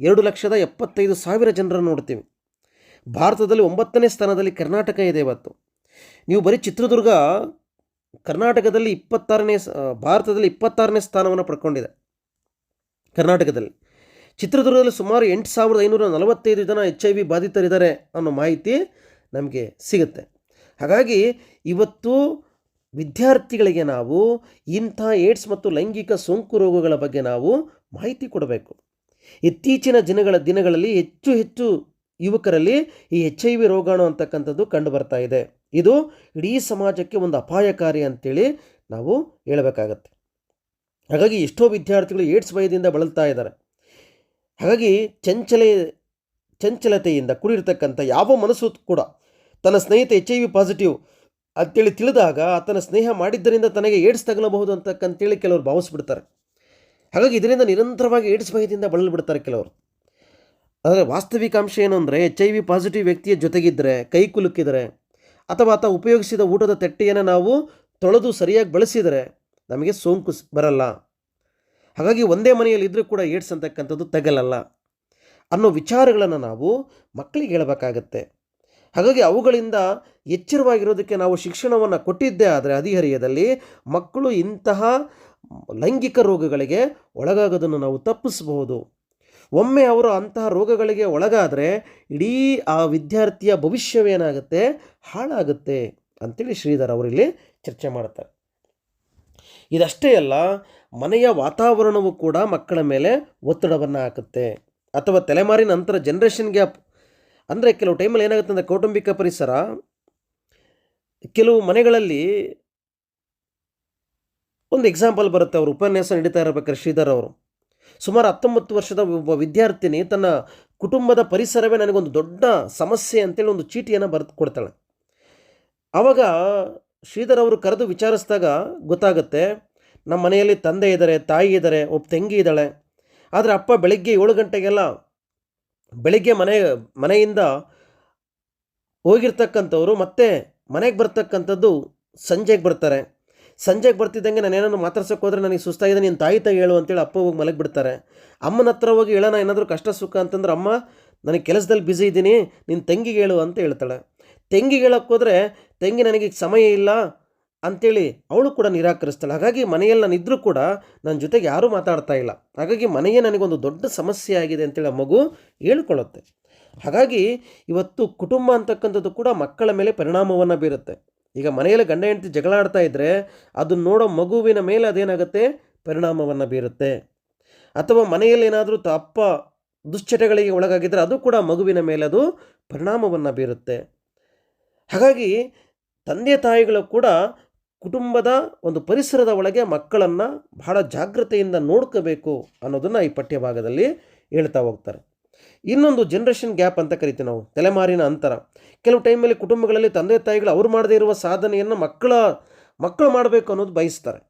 ಎರಡು ಲಕ್ಷದ ಎಪ್ಪತ್ತೈದು ಸಾವಿರ ಜನರನ್ನು ನೋಡ್ತೀವಿ. ಭಾರತದಲ್ಲಿ ಒಂಬತ್ತನೇ ಸ್ಥಾನದಲ್ಲಿ ಕರ್ನಾಟಕ ಇದೆ ಇವತ್ತು. ನೀವು ಬರೀ ಚಿತ್ರದುರ್ಗ, ಕರ್ನಾಟಕದಲ್ಲಿ ಇಪ್ಪತ್ತಾರನೇ ಭಾರತದಲ್ಲಿ ಇಪ್ಪತ್ತಾರನೇ ಸ್ಥಾನವನ್ನು ಪಡ್ಕೊಂಡಿದೆ. ಕರ್ನಾಟಕದಲ್ಲಿ. ಚಿತ್ರದುರ್ಗದಲ್ಲಿ ಸುಮಾರು ಎಂಟು ಸಾವಿರದ ಐನೂರ ನಲವತ್ತೈದು ಜನ ಎಚ್ ಐ ವಿ ಬಾಧಿತರಿದ್ದಾರೆ ಅನ್ನೋ ಮಾಹಿತಿ ನಮಗೆ ಸಿಗುತ್ತೆ. ಹಾಗಾಗಿ ಇವತ್ತು ವಿದ್ಯಾರ್ಥಿಗಳಿಗೆ ನಾವು ಇಂಥ ಏಡ್ಸ್ ಮತ್ತು ಲೈಂಗಿಕ ಸೋಂಕು ರೋಗಗಳ ಬಗ್ಗೆ ನಾವು ಮಾಹಿತಿ ಕೊಡಬೇಕು. ಇತ್ತೀಚಿನ ದಿನಗಳ ದಿನಗಳಲ್ಲಿ ಹೆಚ್ಚು ಹೆಚ್ಚು ಯುವಕರಲ್ಲಿ ಈ ಎಚ್ ಐ ವಿ ರೋಗಾಣು ಅಂತಕ್ಕಂಥದ್ದು ಕಂಡು ಬರ್ತಾ ಇದೆ. ಇದು ಇಡೀ ಸಮಾಜಕ್ಕೆ ಒಂದು ಅಪಾಯಕಾರಿ ಅಂತೇಳಿ ನಾವು ಹೇಳಬೇಕಾಗತ್ತೆ. ಹಾಗಾಗಿ ಎಷ್ಟೋ ವಿದ್ಯಾರ್ಥಿಗಳು ಏಡ್ಸ್ ಭಯದಿಂದ ಬಳಲ್ತಾ ಇದ್ದಾರೆ. ಹಾಗಾಗಿ ಚಂಚಲೆ, ಚಂಚಲತೆಯಿಂದ ಕೂಡಿರ್ತಕ್ಕಂಥ ಯಾವ ಮನಸ್ಸು ಕೂಡ ತನ್ನ ಸ್ನೇಹಿತ ಎಚ್ ಐ ವಿ ಪಾಸಿಟಿವ್ ಅಂತೇಳಿ ತಿಳಿದಾಗ ಆತನ ಸ್ನೇಹ ಮಾಡಿದ್ದರಿಂದ ತನಗೆ ಏಡ್ಸ್ ತಗಲಬಹುದು ಅಂತಕ್ಕಂಥೇಳಿ ಕೆಲವರು ಭಾವಿಸ್ಬಿಡ್ತಾರೆ. ಹಾಗಾಗಿ ಇದರಿಂದ ನಿರಂತರವಾಗಿ ಏಡ್ಸ್ ಭಯದಿಂದ ಬಳಲ್ಬಿಡ್ತಾರೆ ಕೆಲವರು. ಆದರೆ ವಾಸ್ತವಿಕಾಂಶ ಏನು ಅಂದರೆ ಎಚ್ ಐ ವಿ ಪಾಸಿಟಿವ್ ವ್ಯಕ್ತಿಯ ಜೊತೆಗಿದ್ದರೆ ಕೈ ಕುಲುಕಿದರೆ, ಅಥವಾ ಆತ ಉಪಯೋಗಿಸಿದ ಊಟದ ತಟ್ಟೆಯನ್ನು ನಾವು ತೊಳೆದು ಸರಿಯಾಗಿ ಬಳಸಿದರೆ ನಮಗೆ ಸೋಂಕು ಬರಲ್ಲ. ಹಾಗಾಗಿ ಒಂದೇ ಮನೆಯಲ್ಲಿ ಇದ್ದರೂ ಕೂಡ ಏಡ್ಸ್ ಅಂತಕ್ಕಂಥದ್ದು ತಗಲಲ್ಲ. ಅನ್ನೋ ವಿಚಾರಗಳನ್ನು ನಾವು ಮಕ್ಕಳಿಗೆ ಹೇಳಬೇಕಾಗತ್ತೆ. ಹಾಗಾಗಿ ಅವುಗಳಿಂದ ಎಚ್ಚರವಾಗಿರೋದಕ್ಕೆ ನಾವು ಶಿಕ್ಷಣವನ್ನು ಕೊಟ್ಟಿದ್ದೇ ಆದರೆ ಹದಿಹರಿಯದಲ್ಲಿ ಮಕ್ಕಳು ಇಂತಹ ಲೈಂಗಿಕ ರೋಗಗಳಿಗೆ ಒಳಗಾಗೋದನ್ನು ನಾವು ತಪ್ಪಿಸಬಹುದು. ಒಮ್ಮೆ ಅವರು ಅಂತಹ ರೋಗಗಳಿಗೆ ಒಳಗಾದರೆ ಇಡೀ ಆ ವಿದ್ಯಾರ್ಥಿಯ ಭವಿಷ್ಯವೇನಾಗುತ್ತೆ? ಹಾಳಾಗುತ್ತೆ ಅಂತೇಳಿ ಶ್ರೀಧರ್ ಅವರಿಲ್ಲಿ ಚರ್ಚೆ ಮಾಡ್ತಾರೆ. ಇದಷ್ಟೇ ಅಲ್ಲ, ಮನೆಯ ವಾತಾವರಣವು ಕೂಡ ಮಕ್ಕಳ ಮೇಲೆ ಒತ್ತಡವನ್ನು ಹಾಕುತ್ತೆ. ಅಥವಾ ತಲೆಮಾರಿನ ನಂತರ ಜನ್ರೇಷನ್ ಗ್ಯಾಪ್ ಅಂದರೆ ಕೆಲವು ಟೈಮಲ್ಲಿ ಏನಾಗುತ್ತೆ ಅಂದರೆ ಕೌಟುಂಬಿಕ ಪರಿಸರ, ಕೆಲವು ಮನೆಗಳಲ್ಲಿ ಒಂದು ಎಕ್ಸಾಂಪಲ್ ಬರುತ್ತೆ. ಅವರು ಉಪನ್ಯಾಸ ನಡೀತಾ ಇರಬೇಕಾದ್ರೆ ಶ್ರೀಧರ್ ಅವರು. ಸುಮಾರು ಹತ್ತೊಂಬತ್ತು ವರ್ಷದ ಒಬ್ಬ ವಿದ್ಯಾರ್ಥಿನಿ ತನ್ನ ಕುಟುಂಬದ ಪರಿಸರವೇ ನನಗೊಂದು ದೊಡ್ಡ ಸಮಸ್ಯೆ ಅಂತೇಳಿ ಒಂದು ಚೀಟಿಯನ್ನು ಬರೆದು ಕೊಡ್ತಾಳೆ. ಆವಾಗ ಶ್ರೀಧರ್ ಅವರು ಕರೆದು ವಿಚಾರಿಸಿದಾಗ ಗೊತ್ತಾಗುತ್ತೆ, ನಮ್ಮ ಮನೆಯಲ್ಲಿ ತಂದೆ ಇದ್ದಾರೆ, ತಾಯಿ ಇದ್ದಾರೆ, ಒಬ್ಬ ತಂಗಿ ಇದ್ದಾಳೆ. ಆದರೆ ಅಪ್ಪ ಬೆಳಗ್ಗೆ ಏಳು ಗಂಟೆಗೆಲ್ಲ ಬೆಳಗ್ಗೆ ಮನೆ, ಮನೆಯಿಂದ ಹೋಗಿರ್ತಕ್ಕಂಥವ್ರು ಮತ್ತೆ ಮನೆಗೆ ಬರ್ತಕ್ಕಂಥದ್ದು ಸಂಜೆಗೆ ಬರ್ತಾರೆ. ಸಂಜೆಗೆ ಬರ್ತಿದ್ದಂಗೆ ನಾನು ಏನಾದ್ರು ಮಾತಾಡ್ಸೋಕೆ ಹೋದ್ರೆ ನನಗೆ ಸುಸ್ತಾಗಿದೆ ನಿನ್ನ ತಾಯಿ ತಾಯಿ ಹೇಳು ಅಂತೇಳಿ ಅಪ್ಪ ಹೋಗಿ ಮಲಗಿ ಬಿಡ್ತಾರೆ ಅಮ್ಮನ ಹತ್ರ ಹೋಗಿ ಹೇಳೋಣ ಏನಾದರೂ ಕಷ್ಟ ಸುಖ ಅಂತಂದ್ರೆ, ಅಮ್ಮ, ನನಗೆ ಕೆಲಸದಲ್ಲಿ ಬ್ಯುಸಿ ಇದ್ದೀನಿ ನಿನ್ನ ತಂಗಿಗೆ ಹೇಳು ಅಂತ ಹೇಳ್ತಾಳೆ. ತಂಗಿಗೆ ಹೇಳೋಕ್ಕೆ ಹೋದರೆ, ತಂಗಿ ನನಗೆ ಸಮಯ ಇಲ್ಲ ಅಂಥೇಳಿ ಅವಳು ಕೂಡ ನಿರಾಕರಿಸ್ತಾಳೆ. ಹಾಗಾಗಿ ಮನೆಯಲ್ಲಿ ನಾನು ಕೂಡ ನನ್ನ ಜೊತೆಗೆ ಯಾರೂ ಮಾತಾಡ್ತಾ ಇಲ್ಲ. ಹಾಗಾಗಿ ಮನೆಯೇ ನನಗೊಂದು ದೊಡ್ಡ ಸಮಸ್ಯೆ ಆಗಿದೆ ಅಂತೇಳಿ ಆ ಮಗು ಹೇಳ್ಕೊಳ್ಳುತ್ತೆ. ಹಾಗಾಗಿ ಇವತ್ತು ಕುಟುಂಬ ಅಂತಕ್ಕಂಥದ್ದು ಕೂಡ ಮಕ್ಕಳ ಮೇಲೆ ಪರಿಣಾಮವನ್ನು ಬೀರುತ್ತೆ. ಈಗ ಮನೆಯಲ್ಲಿ ಗಂಡ ಹೆಂಡತಿ ಜಗಳ ಆಡ್ತಾ ಇದ್ದರೆ ಅದನ್ನು ನೋಡೋ ಮಗುವಿನ ಮೇಲೆ ಅದೇನಾಗುತ್ತೆ? ಪರಿಣಾಮವನ್ನು ಬೀರುತ್ತೆ. ಅಥವಾ ಮನೆಯಲ್ಲಿ ಏನಾದರೂ ತಪ್ಪ ದುಶ್ಚಟಗಳಿಗೆ ಒಳಗಾಗಿದ್ದರೆ ಅದು ಕೂಡ ಮಗುವಿನ ಮೇಲೆ ಅದು ಪರಿಣಾಮವನ್ನು ಬೀರುತ್ತೆ. ಹಾಗಾಗಿ ತಂದೆ ತಾಯಿಗಳು ಕೂಡ ಕುಟುಂಬದ ಒಂದು ಪರಿಸರದ ಒಳಗೆ ಮಕ್ಕಳನ್ನು ಬಹಳ ಜಾಗ್ರತೆಯಿಂದ ನೋಡ್ಕೋಬೇಕು ಅನ್ನೋದನ್ನು ಈ ಪಠ್ಯಭಾಗದಲ್ಲಿ ಹೇಳ್ತಾ ಹೋಗ್ತಾರೆ. ಇನ್ನೊಂದು ಜನ್ರೇಷನ್ ಗ್ಯಾಪ್ ಅಂತ ಕರಿತೀವಿ ನಾವು, ತಲೆಮಾರಿನ ಅಂತರ. ಕೆಲವು ಟೈಮಲ್ಲಿ ಕುಟುಂಬಗಳಲ್ಲಿ ತಂದೆ ತಾಯಿಗಳು ಅವ್ರು ಮಾಡದೇ ಇರುವ ಸಾಧನೆಯನ್ನು ಮಕ್ಕಳ, ಮಕ್ಕಳು ಮಾಡಬೇಕು ಅನ್ನೋದು ಬಯಸ್ತಾರೆ.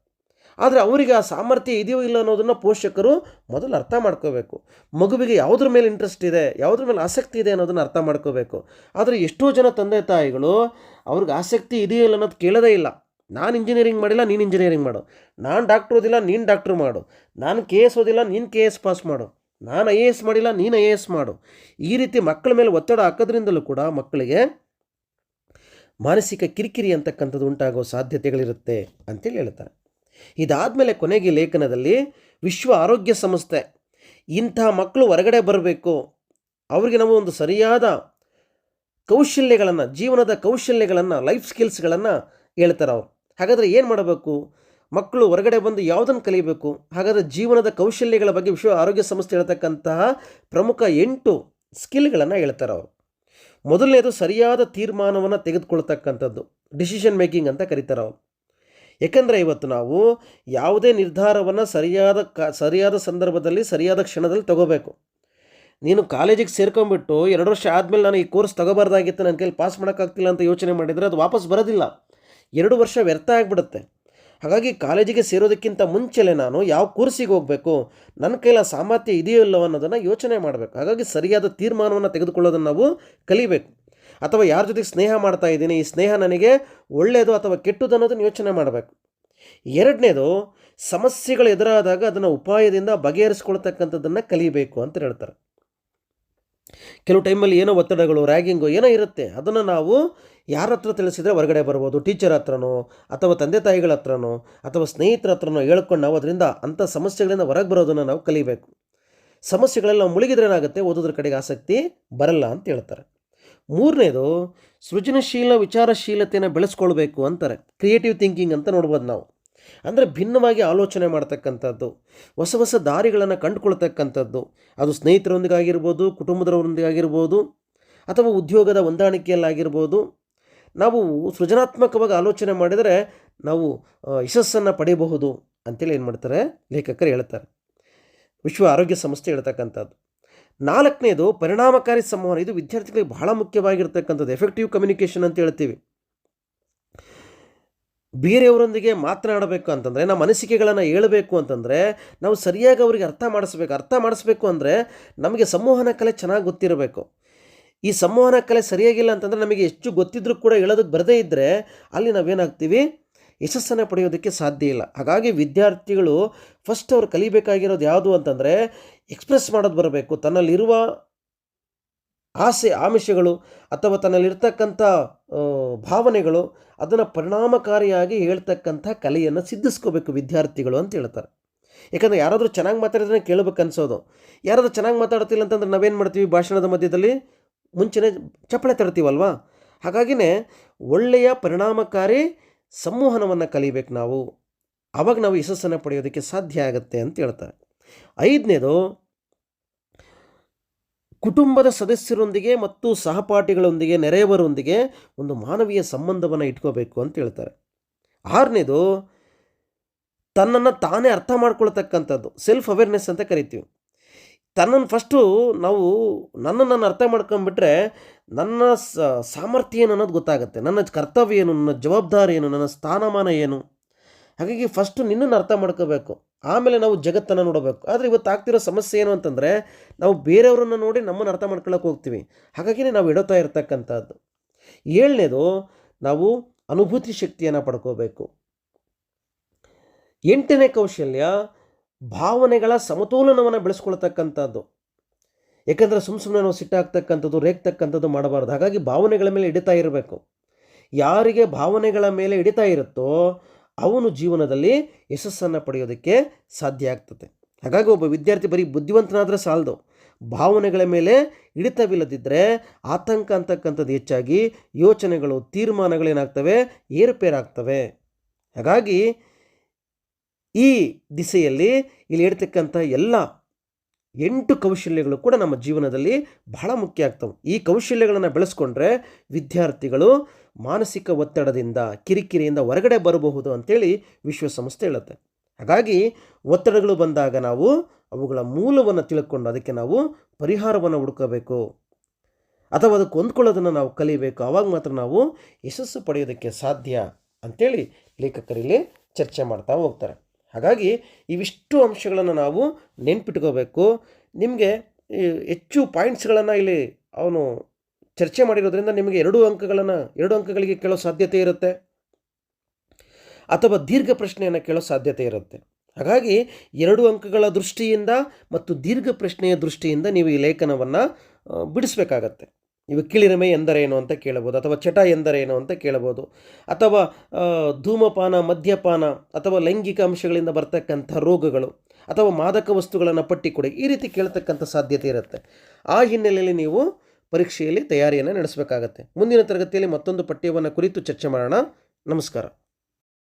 ಆದರೆ ಅವರಿಗೆ ಆ ಸಾಮರ್ಥ್ಯ ಇದೆಯೋ ಇಲ್ಲ ಅನ್ನೋದನ್ನು ಪೋಷಕರು ಮೊದಲು ಅರ್ಥ ಮಾಡ್ಕೋಬೇಕು. ಮಗುವಿಗೆ ಯಾವುದ್ರ ಮೇಲೆ ಇಂಟ್ರೆಸ್ಟ್ ಇದೆ, ಯಾವುದ್ರ ಮೇಲೆ ಆಸಕ್ತಿ ಇದೆ ಅನ್ನೋದನ್ನು ಅರ್ಥ ಮಾಡ್ಕೋಬೇಕು. ಆದರೆ ಎಷ್ಟೋ ಜನ ತಂದೆ ತಾಯಿಗಳು ಅವ್ರಿಗೆ ಆಸಕ್ತಿ ಇದೆಯೋ ಇಲ್ಲ ಅನ್ನೋದು ಕೇಳೋದೇ ಇಲ್ಲ. ನಾನು ಇಂಜಿನಿಯರಿಂಗ್ ಮಾಡಿಲ್ಲ, ನೀನು ಇಂಜಿನಿಯರಿಂಗ್ ಮಾಡು. ನಾನು ಡಾಕ್ಟ್ರ್ ಓದಿಲ್ಲ, ನೀನು ಡಾಕ್ಟ್ರ್ ಮಾಡು. ನಾನು ಕೆ ಎಸ್ ಓದಿಲ್ಲ, ನೀನು ಕೆ ಎಸ್ ಪಾಸ್ ಮಾಡು. ನಾನು ಐ ಎ ಎಸ್ ಮಾಡಿಲ್ಲ, ನೀನು ಐ ಎ ಎಸ್ ಮಾಡು. ಈ ರೀತಿ ಮಕ್ಕಳ ಮೇಲೆ ಒತ್ತಡ ಹಾಕೋದ್ರಿಂದಲೂ ಕೂಡ ಮಕ್ಕಳಿಗೆ ಮಾನಸಿಕ ಕಿರಿಕಿರಿ ಅಂತಕ್ಕಂಥದ್ದು ಉಂಟಾಗೋ ಸಾಧ್ಯತೆಗಳಿರುತ್ತೆ ಅಂತೇಳಿ ಹೇಳ್ತಾರೆ. ಇದಾದಮೇಲೆ ಕೊನೆಗೆ ಲೇಖನದಲ್ಲಿ ವಿಶ್ವ ಆರೋಗ್ಯ ಸಂಸ್ಥೆ, ಇಂಥ ಮಕ್ಕಳು ಹೊರಗಡೆ ಬರಬೇಕು. ಅವರಿಗೆ ನಾವು ಒಂದು ಸರಿಯಾದ ಕೌಶಲ್ಯಗಳನ್ನು, ಜೀವನದ ಕೌಶಲ್ಯಗಳನ್ನು ಲೈಫ್ ಸ್ಕಿಲ್ಸ್ಗಳನ್ನು ಹೇಳ್ತಾರೆ ಅವರು. ಹಾಗಾದರೆ ಏನು ಮಾಡಬೇಕು? ಮಕ್ಕಳು ಹೊರಗಡೆ ಬಂದು ಯಾವುದನ್ನು ಕಲಿಯಬೇಕು ಹಾಗಾದರೆ ಜೀವನದ ಕೌಶಲ್ಯಗಳ ಬಗ್ಗೆ ವಿಶ್ವ ಆರೋಗ್ಯ ಸಂಸ್ಥೆ ಹೇಳ್ತಕ್ಕಂತಹ ಪ್ರಮುಖ ಎಂಟು ಸ್ಕಿಲ್ಗಳನ್ನು ಹೇಳ್ತಾರೆ ಅವರು. ಮೊದಲನೇದು ಸರಿಯಾದ ತೀರ್ಮಾನವನ್ನು ತೆಗೆದುಕೊಳ್ತಕ್ಕಂಥದ್ದು. ಡಿಸಿಷನ್ ಮೇಕಿಂಗ್ ಅಂತ ಕರೀತಾರೆ ಅವರು. ಏಕೆಂದರೆ ಇವತ್ತು ನಾವು ಯಾವುದೇ ನಿರ್ಧಾರವನ್ನು ಸರಿಯಾದ ಕ, ಸರಿಯಾದ ಸಂದರ್ಭದಲ್ಲಿ, ಸರಿಯಾದ ಕ್ಷಣದಲ್ಲಿ ತಗೋಬೇಕು. ನೀನು ಕಾಲೇಜಿಗೆ ಸೇರ್ಕೊಂಡ್ಬಿಟ್ಟು ಎರಡು ವರ್ಷ ಆದಮೇಲೆ ನಾನು ಈ ಕೋರ್ಸ್ ತಗೋಬಾರ್ದಾಗಿತ್ತು, ನನ್ನ ಕೈಲಿ ಪಾಸ್ ಮಾಡೋಕ್ಕಾಗ್ತಿಲ್ಲ ಅಂತ ಯೋಚನೆ ಮಾಡಿದರೆ ಅದು ವಾಪಸ್ ಬರೋದಿಲ್ಲ. ಎರಡು ವರ್ಷ ವ್ಯರ್ಥ ಆಗಿಬಿಡುತ್ತೆ. ಹಾಗಾಗಿ ಕಾಲೇಜಿಗೆ ಸೇರೋದಕ್ಕಿಂತ ಮುಂಚೆಲೆ ನಾನು ಯಾವ ಕೋರ್ಸಿಗೆ ಹೋಗಬೇಕು, ನನ್ನ ಕೈಲ ಸಾಮರ್ಥ್ಯ ಇದೆಯೋ ಇಲ್ಲವೋ ಅನ್ನೋದನ್ನು ಯೋಚನೆ ಮಾಡಬೇಕು. ಹಾಗಾಗಿ ಸರಿಯಾದ ತೀರ್ಮಾನವನ್ನು ತೆಗೆದುಕೊಳ್ಳೋದನ್ನು ನಾವು ಕಲಿಬೇಕು. ಅಥವಾ ಯಾರ ಜೊತೆಗೆ ಸ್ನೇಹ ಮಾಡ್ತಾ ಇದ್ದೀನಿ, ಈ ಸ್ನೇಹ ನನಗೆ ಒಳ್ಳೆಯದು ಅಥವಾ ಕೆಟ್ಟದ್ದು ಅನ್ನೋದನ್ನು ಯೋಚನೆ ಮಾಡಬೇಕು. ಎರಡನೇದು, ಸಮಸ್ಯೆಗಳು ಎದುರಾದಾಗ ಅದನ್ನು ಉಪಾಯದಿಂದ ಬಗೆಹರಿಸ್ಕೊಳ್ತಕ್ಕಂಥದ್ದನ್ನು ಕಲಿಬೇಕು ಅಂತ ಹೇಳ್ತಾರೆ. ಕೆಲವು ಟೈಮಲ್ಲಿ ಏನೋ ಒತ್ತಡಗಳು ರ್ಯಾಗಿಂಗು ಏನೋ ಇರುತ್ತೆ, ಅದನ್ನು ನಾವು ಯಾರ ಹತ್ರ ತಿಳಿಸಿದರೆ ಹೊರಗಡೆ ಬರ್ಬೋದು ಟೀಚರ್ ಹತ್ರನೋ, ಅಥವಾ ತಂದೆ ತಾಯಿಗಳ ಹತ್ರನೋ, ಅಥವಾ ಸ್ನೇಹಿತರ ಹತ್ರನೋ ಹೇಳ್ಕೊಂಡು ನಾವು ಅದರಿಂದ ಅಂಥ ಸಮಸ್ಯೆಗಳಿಂದ ಹೊರಗೆ ಬರೋದನ್ನು ನಾವು ಕಲಿಬೇಕು. ಸಮಸ್ಯೆಗಳೆಲ್ಲ ಮುಳುಗಿದ್ರೆ ಏನಾಗುತ್ತೆ? ಓದೋದ್ರ ಕಡೆಗೆ ಆಸಕ್ತಿ ಬರಲ್ಲ ಅಂತ ಹೇಳ್ತಾರೆ. ಮೂರನೇದು, ಸೃಜನಶೀಲ ವಿಚಾರಶೀಲತೆಯನ್ನು ಬೆಳೆಸ್ಕೊಳ್ಬೇಕು ಅಂತಾರೆ. ಕ್ರಿಯೇಟಿವ್ ಥಿಂಕಿಂಗ್ ಅಂತ ನೋಡ್ಬೋದು ನಾವು. ಅಂದರೆ ಭಿನ್ನವಾಗಿ ಆಲೋಚನೆ ಮಾಡ್ತಕ್ಕಂಥದ್ದು, ಹೊಸ ಹೊಸ ದಾರಿಗಳನ್ನು ಕಂಡುಕೊಳ್ತಕ್ಕಂಥದ್ದು. ಅದು ಸ್ನೇಹಿತರೊಂದಿಗಾಗಿರ್ಬೋದು, ಕುಟುಂಬದವರೊಂದಿಗಾಗಿರ್ಬೋದು, ಅಥವಾ ಉದ್ಯೋಗದ ಹೊಂದಾಣಿಕೆಯಲ್ಲಾಗಿರ್ಬೋದು. ನಾವು ಸೃಜನಾತ್ಮಕವಾಗಿ ಆಲೋಚನೆ ಮಾಡಿದರೆ ನಾವು ಯಶಸ್ಸನ್ನು ಪಡೆಯಬಹುದು ಅಂತೇಳಿ ಏನು ಮಾಡ್ತಾರೆ ಲೇಖಕರು ಹೇಳ್ತಾರೆ. ವಿಶ್ವ ಆರೋಗ್ಯ ಸಂಸ್ಥೆ ಹೇಳ್ತಕ್ಕಂಥದ್ದು. ನಾಲ್ಕನೇದು ಪರಿಣಾಮಕಾರಿ ಸಂವಹನ. ಇದು ವಿದ್ಯಾರ್ಥಿಗಳಿಗೆ ಬಹಳ ಮುಖ್ಯವಾಗಿರ್ತಕ್ಕಂಥದ್ದು. ಎಫೆಕ್ಟಿವ್ ಕಮ್ಯುನಿಕೇಷನ್ ಅಂತ ಹೇಳ್ತೀವಿ. ಬೇರೆಯವರೊಂದಿಗೆ ಮಾತನಾಡಬೇಕು ಅಂತಂದರೆ, ನಮ್ಮ ಅನಿಸಿಕೆಗಳನ್ನು ಹೇಳಬೇಕು ಅಂತಂದರೆ, ನಾವು ಸರಿಯಾಗಿ ಅವರಿಗೆ ಅರ್ಥ ಮಾಡಿಸ್ಬೇಕು. ಅರ್ಥ ಮಾಡಿಸ್ಬೇಕು ಅಂದರೆ, ನಮಗೆ ಸಂವಹನ ಕಲೆ ಚೆನ್ನಾಗಿ ಗೊತ್ತಿರಬೇಕು. ಈ ಸಂವಹನ ಕಲೆ ಸರಿಯಾಗಿಲ್ಲ ಅಂತಂದರೆ ನಮಗೆ ಹೆಚ್ಚು ಗೊತ್ತಿದ್ರೂ ಕೂಡ ಹೇಳೋದಕ್ಕೆ ಬರದೇ ಇದ್ದರೆ ಅಲ್ಲಿ ನಾವೇನಾಗ್ತೀವಿ? ಯಶಸ್ಸನ್ನು ಪಡೆಯೋದಕ್ಕೆ ಸಾಧ್ಯ ಇಲ್ಲ. ಹಾಗಾಗಿ ವಿದ್ಯಾರ್ಥಿಗಳು ಫಸ್ಟ್ ಅವರು ಕಲಿಬೇಕಾಗಿರೋದು ಯಾವುದು ಅಂತಂದರೆ ಎಕ್ಸ್ಪ್ರೆಸ್ ಮಾಡೋದು ಬರಬೇಕು. ತನ್ನಲ್ಲಿರುವ ಆಸೆ, ಆಮಿಷಗಳು ಅಥವಾ ತನ್ನಲ್ಲಿರ್ತಕ್ಕಂಥ ಭಾವನೆಗಳು ಅದನ್ನು ಪರಿಣಾಮಕಾರಿಯಾಗಿ ಹೇಳ್ತಕ್ಕಂಥ ಕಲೆಯನ್ನು ಸಿದ್ಧಿಸ್ಕೋಬೇಕು ವಿದ್ಯಾರ್ಥಿಗಳು ಅಂತ ಹೇಳ್ತಾರೆ. ಯಾಕಂದರೆ ಯಾರಾದರೂ ಚೆನ್ನಾಗಿ ಮಾತಾಡಿದ್ರೆ ಕೇಳಬೇಕು ಅನ್ಸೋದು. ಯಾರಾದರೂ ಚೆನ್ನಾಗಿ ಮಾತಾಡ್ತಿಲ್ಲ ಅಂತಂದ್ರೆ ನಾವೇನು ಮಾಡ್ತೀವಿ ಭಾಷಣದ ಮಧ್ಯದಲ್ಲಿ? ಮುಂಚೆನೇ ಚಪ್ಪಳೆ ತರ್ತೀವಲ್ವ? ಹಾಗಾಗಿನೇ ಒಳ್ಳೆಯ ಪರಿಣಾಮಕಾರಿ ಸಂವಹನವನ್ನು ಕಲಿಬೇಕು ನಾವು. ಆವಾಗ ನಾವು ಯಶಸ್ಸನ್ನು ಪಡೆಯೋದಕ್ಕೆ ಸಾಧ್ಯ ಆಗುತ್ತೆ ಅಂತ ಹೇಳ್ತಾರೆ. ಐದನೇದು, ಕುಟುಂಬದ ಸದಸ್ಯರೊಂದಿಗೆ ಮತ್ತು ಸಹಪಾಠಿಗಳೊಂದಿಗೆ, ನೆರೆಯವರೊಂದಿಗೆ ಒಂದು ಮಾನವೀಯ ಸಂಬಂಧವನ್ನು ಇಟ್ಕೋಬೇಕು ಅಂತ ಹೇಳ್ತಾರೆ. ಆರನೇದು, ತನ್ನನ್ನು ತಾನೇ ಅರ್ಥ ಮಾಡ್ಕೊಳ್ತಕ್ಕಂಥದ್ದು ಸೆಲ್ಫ್ ಅವೇರ್ನೆಸ್ ಅಂತ ಕರಿತೀವಿ. ತನ್ನನ್ನು ಫಸ್ಟು ನಾವು ನನ್ನನ್ನು ನಾನು ಅರ್ಥ ಮಾಡ್ಕೊಂಬಿಟ್ರೆ ನನ್ನ ಸಾಮರ್ಥ್ಯ ಏನು ಅನ್ನೋದು ಗೊತ್ತಾಗುತ್ತೆ. ನನ್ನ ಕರ್ತವ್ಯ ಏನು, ನನ್ನ ಜವಾಬ್ದಾರಿ ಏನು, ನನ್ನ ಸ್ಥಾನಮಾನ ಏನು? ಹಾಗಾಗಿ ಫಸ್ಟು ನಿನ್ನನ್ನು ಅರ್ಥ ಮಾಡ್ಕೋಬೇಕು. ಆಮೇಲೆ ನಾವು ಜಗತ್ತನ್ನು ನೋಡಬೇಕು. ಆದರೆ ಇವತ್ತು ಆಗ್ತಿರೋ ಸಮಸ್ಯೆ ಏನು ಅಂತಂದರೆ, ನಾವು ಬೇರೆಯವರನ್ನು ನೋಡಿ ನಮ್ಮನ್ನು ಅರ್ಥ ಮಾಡ್ಕೊಳ್ಳೋಕೆ ಹೋಗ್ತೀವಿ. ಹಾಗಾಗಿನೇ ನಾವು ಇಡುತ್ತಾ ಇರ್ತಕ್ಕಂಥದ್ದು. ಏಳನೇದು, ನಾವು ಅನುಭೂತಿ ಶಕ್ತಿಯನ್ನು ಪಡ್ಕೋಬೇಕು. ಎಂಟನೇ ಕೌಶಲ್ಯ ಭಾವನೆಗಳ ಸಮತೋಲನವನ್ನು ಬೆಳೆಸ್ಕೊಳ್ತಕ್ಕಂಥದ್ದು. ಯಾಕಂದರೆ ಸುಮ್ಮ ಸುಮ್ಮನೆ ನಾವು ಸಿಟ್ಟಾಗ್ತಕ್ಕಂಥದ್ದು, ರೇಗ್ತಕ್ಕಂಥದ್ದು ಮಾಡಬಾರ್ದು. ಹಾಗಾಗಿ ಭಾವನೆಗಳ ಮೇಲೆ ಹಿಡಿತಾ ಇರಬೇಕು. ಯಾರಿಗೆ ಭಾವನೆಗಳ ಮೇಲೆ ಹಿಡಿತಾ ಇರುತ್ತೋ ಅವನು ಜೀವನದಲ್ಲಿ ಯಶಸ್ಸನ್ನು ಪಡೆಯೋದಕ್ಕೆ ಸಾಧ್ಯ ಆಗ್ತದೆ. ಹಾಗಾಗಿ ಒಬ್ಬ ವಿದ್ಯಾರ್ಥಿ ಬರೀ ಬುದ್ಧಿವಂತನಾದರೆ ಸಾಲದು. ಭಾವನೆಗಳ ಮೇಲೆ ಹಿಡಿತವಿಲ್ಲದಿದ್ದರೆ ಆತಂಕ ಅಂತಕ್ಕಂಥದ್ದು ಹೆಚ್ಚಾಗಿ ಯೋಚನೆಗಳು, ತೀರ್ಮಾನಗಳೇನಾಗ್ತವೆ? ಏರುಪೇರಾಗ್ತವೆ. ಹಾಗಾಗಿ ಈ ದಿಸೆಯಲ್ಲಿ ಇಲ್ಲಿ ಹೇಳ್ತಕ್ಕಂಥ ಎಲ್ಲ ಎಂಟು ಕೌಶಲ್ಯಗಳು ಕೂಡ ನಮ್ಮ ಜೀವನದಲ್ಲಿ ಬಹಳ ಮುಖ್ಯ ಆಗ್ತವೆ. ಈ ಕೌಶಲ್ಯಗಳನ್ನು ಬೆಳೆಸ್ಕೊಂಡ್ರೆ ವಿದ್ಯಾರ್ಥಿಗಳು ಮಾನಸಿಕ ಒತ್ತಡದಿಂದ, ಕಿರಿಕಿರಿಯಿಂದ ಹೊರಗಡೆ ಬರಬಹುದು ಅಂತೇಳಿ ವಿಶ್ವಸಂಸ್ಥೆ ಹೇಳುತ್ತೆ. ಹಾಗಾಗಿ ಒತ್ತಡಗಳು ಬಂದಾಗ ನಾವು ಅವುಗಳ ಮೂಲವನ್ನು ತಿಳ್ಕೊಂಡು ಅದಕ್ಕೆ ನಾವು ಪರಿಹಾರವನ್ನು ಹುಡುಕಬೇಕು. ಅಥವಾ ಅದಕ್ಕೆ ಹೊಂದ್ಕೊಳ್ಳೋದನ್ನು ನಾವು ಕಲಿಬೇಕು. ಆವಾಗ ಮಾತ್ರ ನಾವು ಯಶಸ್ಸು ಪಡೆಯೋದಕ್ಕೆ ಸಾಧ್ಯ ಅಂಥೇಳಿ ಲೇಖಕರಲ್ಲಿ ಚರ್ಚೆ ಮಾಡ್ತಾ ಹೋಗ್ತಾರೆ. ಹಾಗಾಗಿ ಇವಿಷ್ಟು ಅಂಶಗಳನ್ನು ನಾವು ನೆನ್ಪಿಟ್ಕೋಬೇಕು. ನಿಮಗೆ ಹೆಚ್ಚು ಪಾಯಿಂಟ್ಸ್ಗಳನ್ನು ಇಲ್ಲಿ ಅವನು ಚರ್ಚೆ ಮಾಡಿರೋದ್ರಿಂದ ನಿಮಗೆ ಎರಡು ಅಂಕಗಳನ್ನು, ಎರಡು ಅಂಕಗಳಿಗೆ ಕೇಳೋ ಸಾಧ್ಯತೆ ಇರುತ್ತೆ. ಅಥವಾ ದೀರ್ಘ ಪ್ರಶ್ನೆಯನ್ನು ಕೇಳೋ ಸಾಧ್ಯತೆ ಇರುತ್ತೆ. ಹಾಗಾಗಿ ಎರಡು ಅಂಕಗಳ ದೃಷ್ಟಿಯಿಂದ ಮತ್ತು ದೀರ್ಘ ಪ್ರಶ್ನೆಯ ದೃಷ್ಟಿಯಿಂದ ನೀವು ಈ ಲೇಖನವನ್ನು ಬಿಡಿಸ್ಬೇಕಾಗತ್ತೆ. ಇವು ಕಿಳಿರಿಮೆ ಎಂದರೇನು ಅಂತ ಕೇಳಬಹುದು, ಅಥವಾ ಚಟ ಎಂದರೇನು ಅಂತ ಕೇಳಬಹುದು, ಅಥವಾ ಧೂಮಪಾನ, ಮದ್ಯಪಾನ, ಅಥವಾ ಲೈಂಗಿಕ ಅಂಶಗಳಿಂದ ಬರ್ತಕ್ಕಂಥ ರೋಗಗಳು, ಅಥವಾ ಮಾದಕ ವಸ್ತುಗಳನ್ನು ಪಟ್ಟಿ ಕೊಡಿ, ಈ ರೀತಿ ಕೇಳತಕ್ಕಂಥ ಸಾಧ್ಯತೆ ಇರುತ್ತೆ. ಆ ಹಿನ್ನೆಲೆಯಲ್ಲಿ ನೀವು ಪರೀಕ್ಷೆಯಲ್ಲಿ ತಯಾರಿಯನ್ನು ನಡೆಸಬೇಕಾಗತ್ತೆ. ಮುಂದಿನ ತರಗತಿಯಲ್ಲಿ ಮತ್ತೊಂದು ಪಠ್ಯವನ್ನು ಕುರಿತು ಚರ್ಚೆ ಮಾಡೋಣ. ನಮಸ್ಕಾರ.